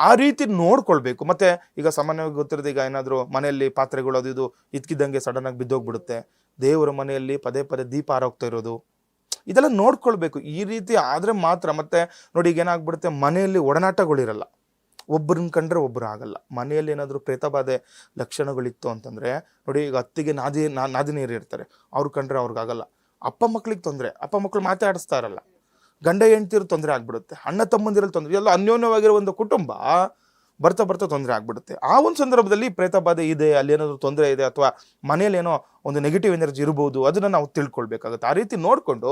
ಆ ರೀತಿ ನೋಡ್ಕೊಳ್ಬೇಕು. ಮತ್ತೆ ಈಗ ಸಾಮಾನ್ಯವಾಗಿ ಗೊತ್ತಿರೋದು ಈಗ ಏನಾದರೂ ಮನೆಯಲ್ಲಿ ಪಾತ್ರೆಗಳು ಅದು ಇದು ಇದ್ಕಿದ್ದಂಗೆ ಸಡನ್ ಆಗಿ ಬಿದ್ದೋಗ್ಬಿಡುತ್ತೆ. ದೇವರ ಮನೆಯಲ್ಲಿ ಪದೇ ಪದೇ ದೀಪ ಹಾರೋಗ್ತಾ ಇರೋದು. ಇದೆಲ್ಲ ನೋಡ್ಕೊಳ್ಬೇಕು. ಈ ರೀತಿ ಆದ್ರೆ ಮಾತ್ರ ಮತ್ತೆ ನೋಡಿ ಈಗ ಏನಾಗ್ಬಿಡುತ್ತೆ, ಮನೆಯಲ್ಲಿ ಒಡನಾಟಗಳಿರಲ್ಲ. ಒಬ್ಬರನ್ನ ಕಂಡ್ರೆ ಒಬ್ಬರು ಆಗಲ್ಲ. ಮನೆಯಲ್ಲಿ ಏನಾದರೂ ಪ್ರೇತಬಾಧೆ ಲಕ್ಷಣಗಳಿತ್ತು ಅಂತಂದ್ರೆ ನೋಡಿ ಈಗ ಅತ್ತಿಗೆ ನಾದಿ, ನಾ- ನಾದಿನಿಯರು ಇರ್ತಾರೆ. ಅವ್ರು ಕಂಡ್ರೆ ಅವ್ರಿಗಾಗಲ್ಲ. ಅಪ್ಪ ಮಕ್ಳಿಗೆ ತೊಂದರೆ. ಅಪ್ಪ ಮಕ್ಕಳು ಮಾತಾಡಿಸ್ತಾ ಇರಲ್ಲ. ಗಂಡ ಹೆಂಡ್ತಿರು ತೊಂದರೆ ಆಗ್ಬಿಡುತ್ತೆ, ಅಣ್ಣ ತಮ್ಮಂದಿರಲ್ಲಿ ತೊಂದರೆ ಎಲ್ಲ ಅನ್ಯೋನ್ಯವಾಗಿರೋ ಒಂದು ಕುಟುಂಬ ಬರ್ತಾ ಬರ್ತಾ ತೊಂದರೆ ಆಗ್ಬಿಡುತ್ತೆ. ಆ ಒಂದು ಸಂದರ್ಭದಲ್ಲಿ ಪ್ರೇತಬಾಧೆ ಇದೆ, ಅಲ್ಲಿ ಏನಾದರೂ ತೊಂದರೆ ಇದೆ ಅಥವಾ ಮನೇಲಿ ಏನೋ ಒಂದು ನೆಗೆಟಿವ್ ಎನರ್ಜಿ ಇರ್ಬೋದು, ಅದನ್ನು ನಾವು ತಿಳ್ಕೊಳ್ಬೇಕಾಗುತ್ತೆ. ಆ ರೀತಿ ನೋಡಿಕೊಂಡು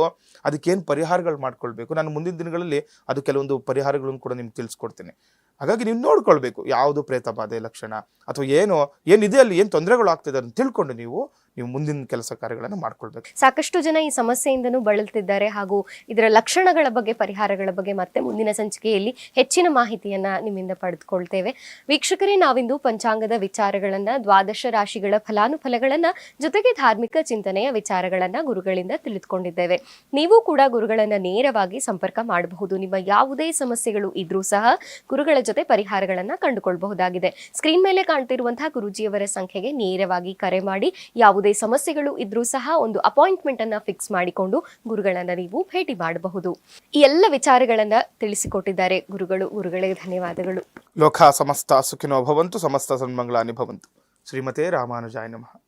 ಅದಕ್ಕೇನು ಪರಿಹಾರಗಳು ಮಾಡ್ಕೊಳ್ಬೇಕು. ನಾನು ಮುಂದಿನ ದಿನಗಳಲ್ಲಿ ಅದು ಕೆಲವೊಂದು ಪರಿಹಾರಗಳನ್ನು ಕೂಡ ನಿಮ್ಗೆ ತಿಳಿಸ್ಕೊಡ್ತೀನಿ. ಹಾಗಾಗಿ ನೀವು ನೋಡ್ಕೊಳ್ಬೇಕು, ಯಾವುದು ಪ್ರೇತಬಾಧೆ ಲಕ್ಷಣ ಅಥವಾ ಏನು, ಏನಿದೆ ಅಲ್ಲಿ ಏನು ತೊಂದರೆಗಳು ಆಗ್ತಿದೆ ಅದನ್ನು ತಿಳ್ಕೊಂಡು ನೀವು ನೀವು ಮುಂದಿನ ಕೆಲಸ ಕಾರ್ಯಗಳನ್ನು ಮಾಡ್ಕೊಳ್ಬೇಕು. ಸಾಕಷ್ಟು ಜನ ಈ ಸಮಸ್ಯೆಯಿಂದನೂ ಬಳಲ್ತಿದ್ದಾರೆ ಹಾಗೂ ಇದರ ಲಕ್ಷಣಗಳ ಬಗ್ಗೆ, ಪರಿಹಾರಗಳ ಬಗ್ಗೆ ಮತ್ತೆ ಮುಂದಿನ ಸಂಚಿಕೆಯಲ್ಲಿ ಹೆಚ್ಚಿನ ಮಾಹಿತಿಯನ್ನ ನಿಮ್ಮಿಂದ ಪಡೆದುಕೊಳ್ತೇವೆ. ವೀಕ್ಷಕರೇ, ನಾವಿಂದು ಪಂಚಾಂಗದ ವಿಚಾರಗಳನ್ನ, ದ್ವಾದಶ ರಾಶಿಗಳ ಫಲಾನುಫಲಗಳನ್ನ, ಜೊತೆಗೆ ಧಾರ್ಮಿಕ ಚಿಂತನೆಯ ವಿಚಾರಗಳನ್ನ ಗುರುಗಳಿಂದ ತಿಳಿದುಕೊಂಡಿದ್ದೇವೆ. ನೀವು ಕೂಡ ಗುರುಗಳನ್ನ ನೇರವಾಗಿ ಸಂಪರ್ಕ ಮಾಡಬಹುದು. ನಿಮ್ಮ ಯಾವುದೇ ಸಮಸ್ಯೆಗಳು ಇದ್ರೂ ಸಹ ಗುರುಗಳ ಜೊತೆ ಪರಿಹಾರಗಳನ್ನ ಕಂಡುಕೊಳ್ಳಬಹುದಾಗಿದೆ ಸ್ಕ್ರೀನ್ ಮೇಲೆ ಕಾಣ್ತಿರುವಂತಹ ಗುರುಜಿಯವರ ಸಂಖ್ಯೆಗೆ ನೇರವಾಗಿ ಕರೆ ಮಾಡಿ, ಯಾವುದೇ ಸಮಸ್ಯೆಗಳು ಇದ್ರೂ ಸಹ ಒಂದು ಅಪಾಯಿಂಟ್ಮೆಂಟ್ ಅನ್ನ ಫಿಕ್ಸ್ ಮಾಡಿಕೊಂಡು ಗುರುಗಳನ್ನ ನೀವು ಭೇಟಿ ಮಾಡಬಹುದು. ಈ ಎಲ್ಲ ವಿಚಾರಗಳನ್ನ ತಿಳಿಸಿಕೊಟ್ಟಿದ್ದಾರೆ ಗುರುಗಳು. ಗುರುಗಳಿಗೆ ಧನ್ಯವಾದಗಳು. ಲೋಕ ಸಮಸ್ತ ಸುಖಿನೋ ಭವಂತು ಸಮಸ್ತ ಸನ್ಮಂಗಳಾನಿ ಭವಂತು. ಶ್ರೀಮತೆ ರಾಮಾನುಜಾಯ ನಮಃ.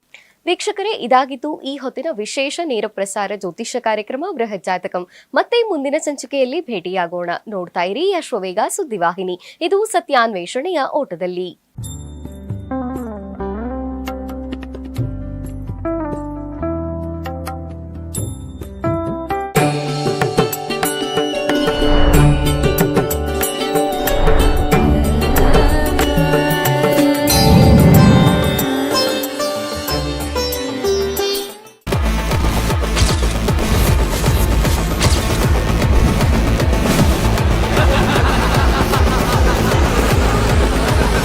ವೀಕ್ಷಕರೇ ಇದಾಗಿತ್ತು ಈ ಹೊತ್ತಿನ ವಿಶೇಷ ನೇರ ಪ್ರಸಾರ ಜ್ಯೋತಿಷ್ಯ ಕಾರ್ಯಕ್ರಮ ಬೃಹತ್ ಜಾತಕಂ. ಮತ್ತೆ ಮುಂದಿನ ಸಂಚಿಕೆಯಲ್ಲಿ ಭೇಟಿಯಾಗೋಣ. ನೋಡ್ತಾ ಇರಿ ಅಶ್ವವೇಗ ಸುದ್ದಿವಾಹಿನಿ. ಇದು ಸತ್ಯಾನ್ವೇಷಣೆಯ ಓಟದಲ್ಲಿ.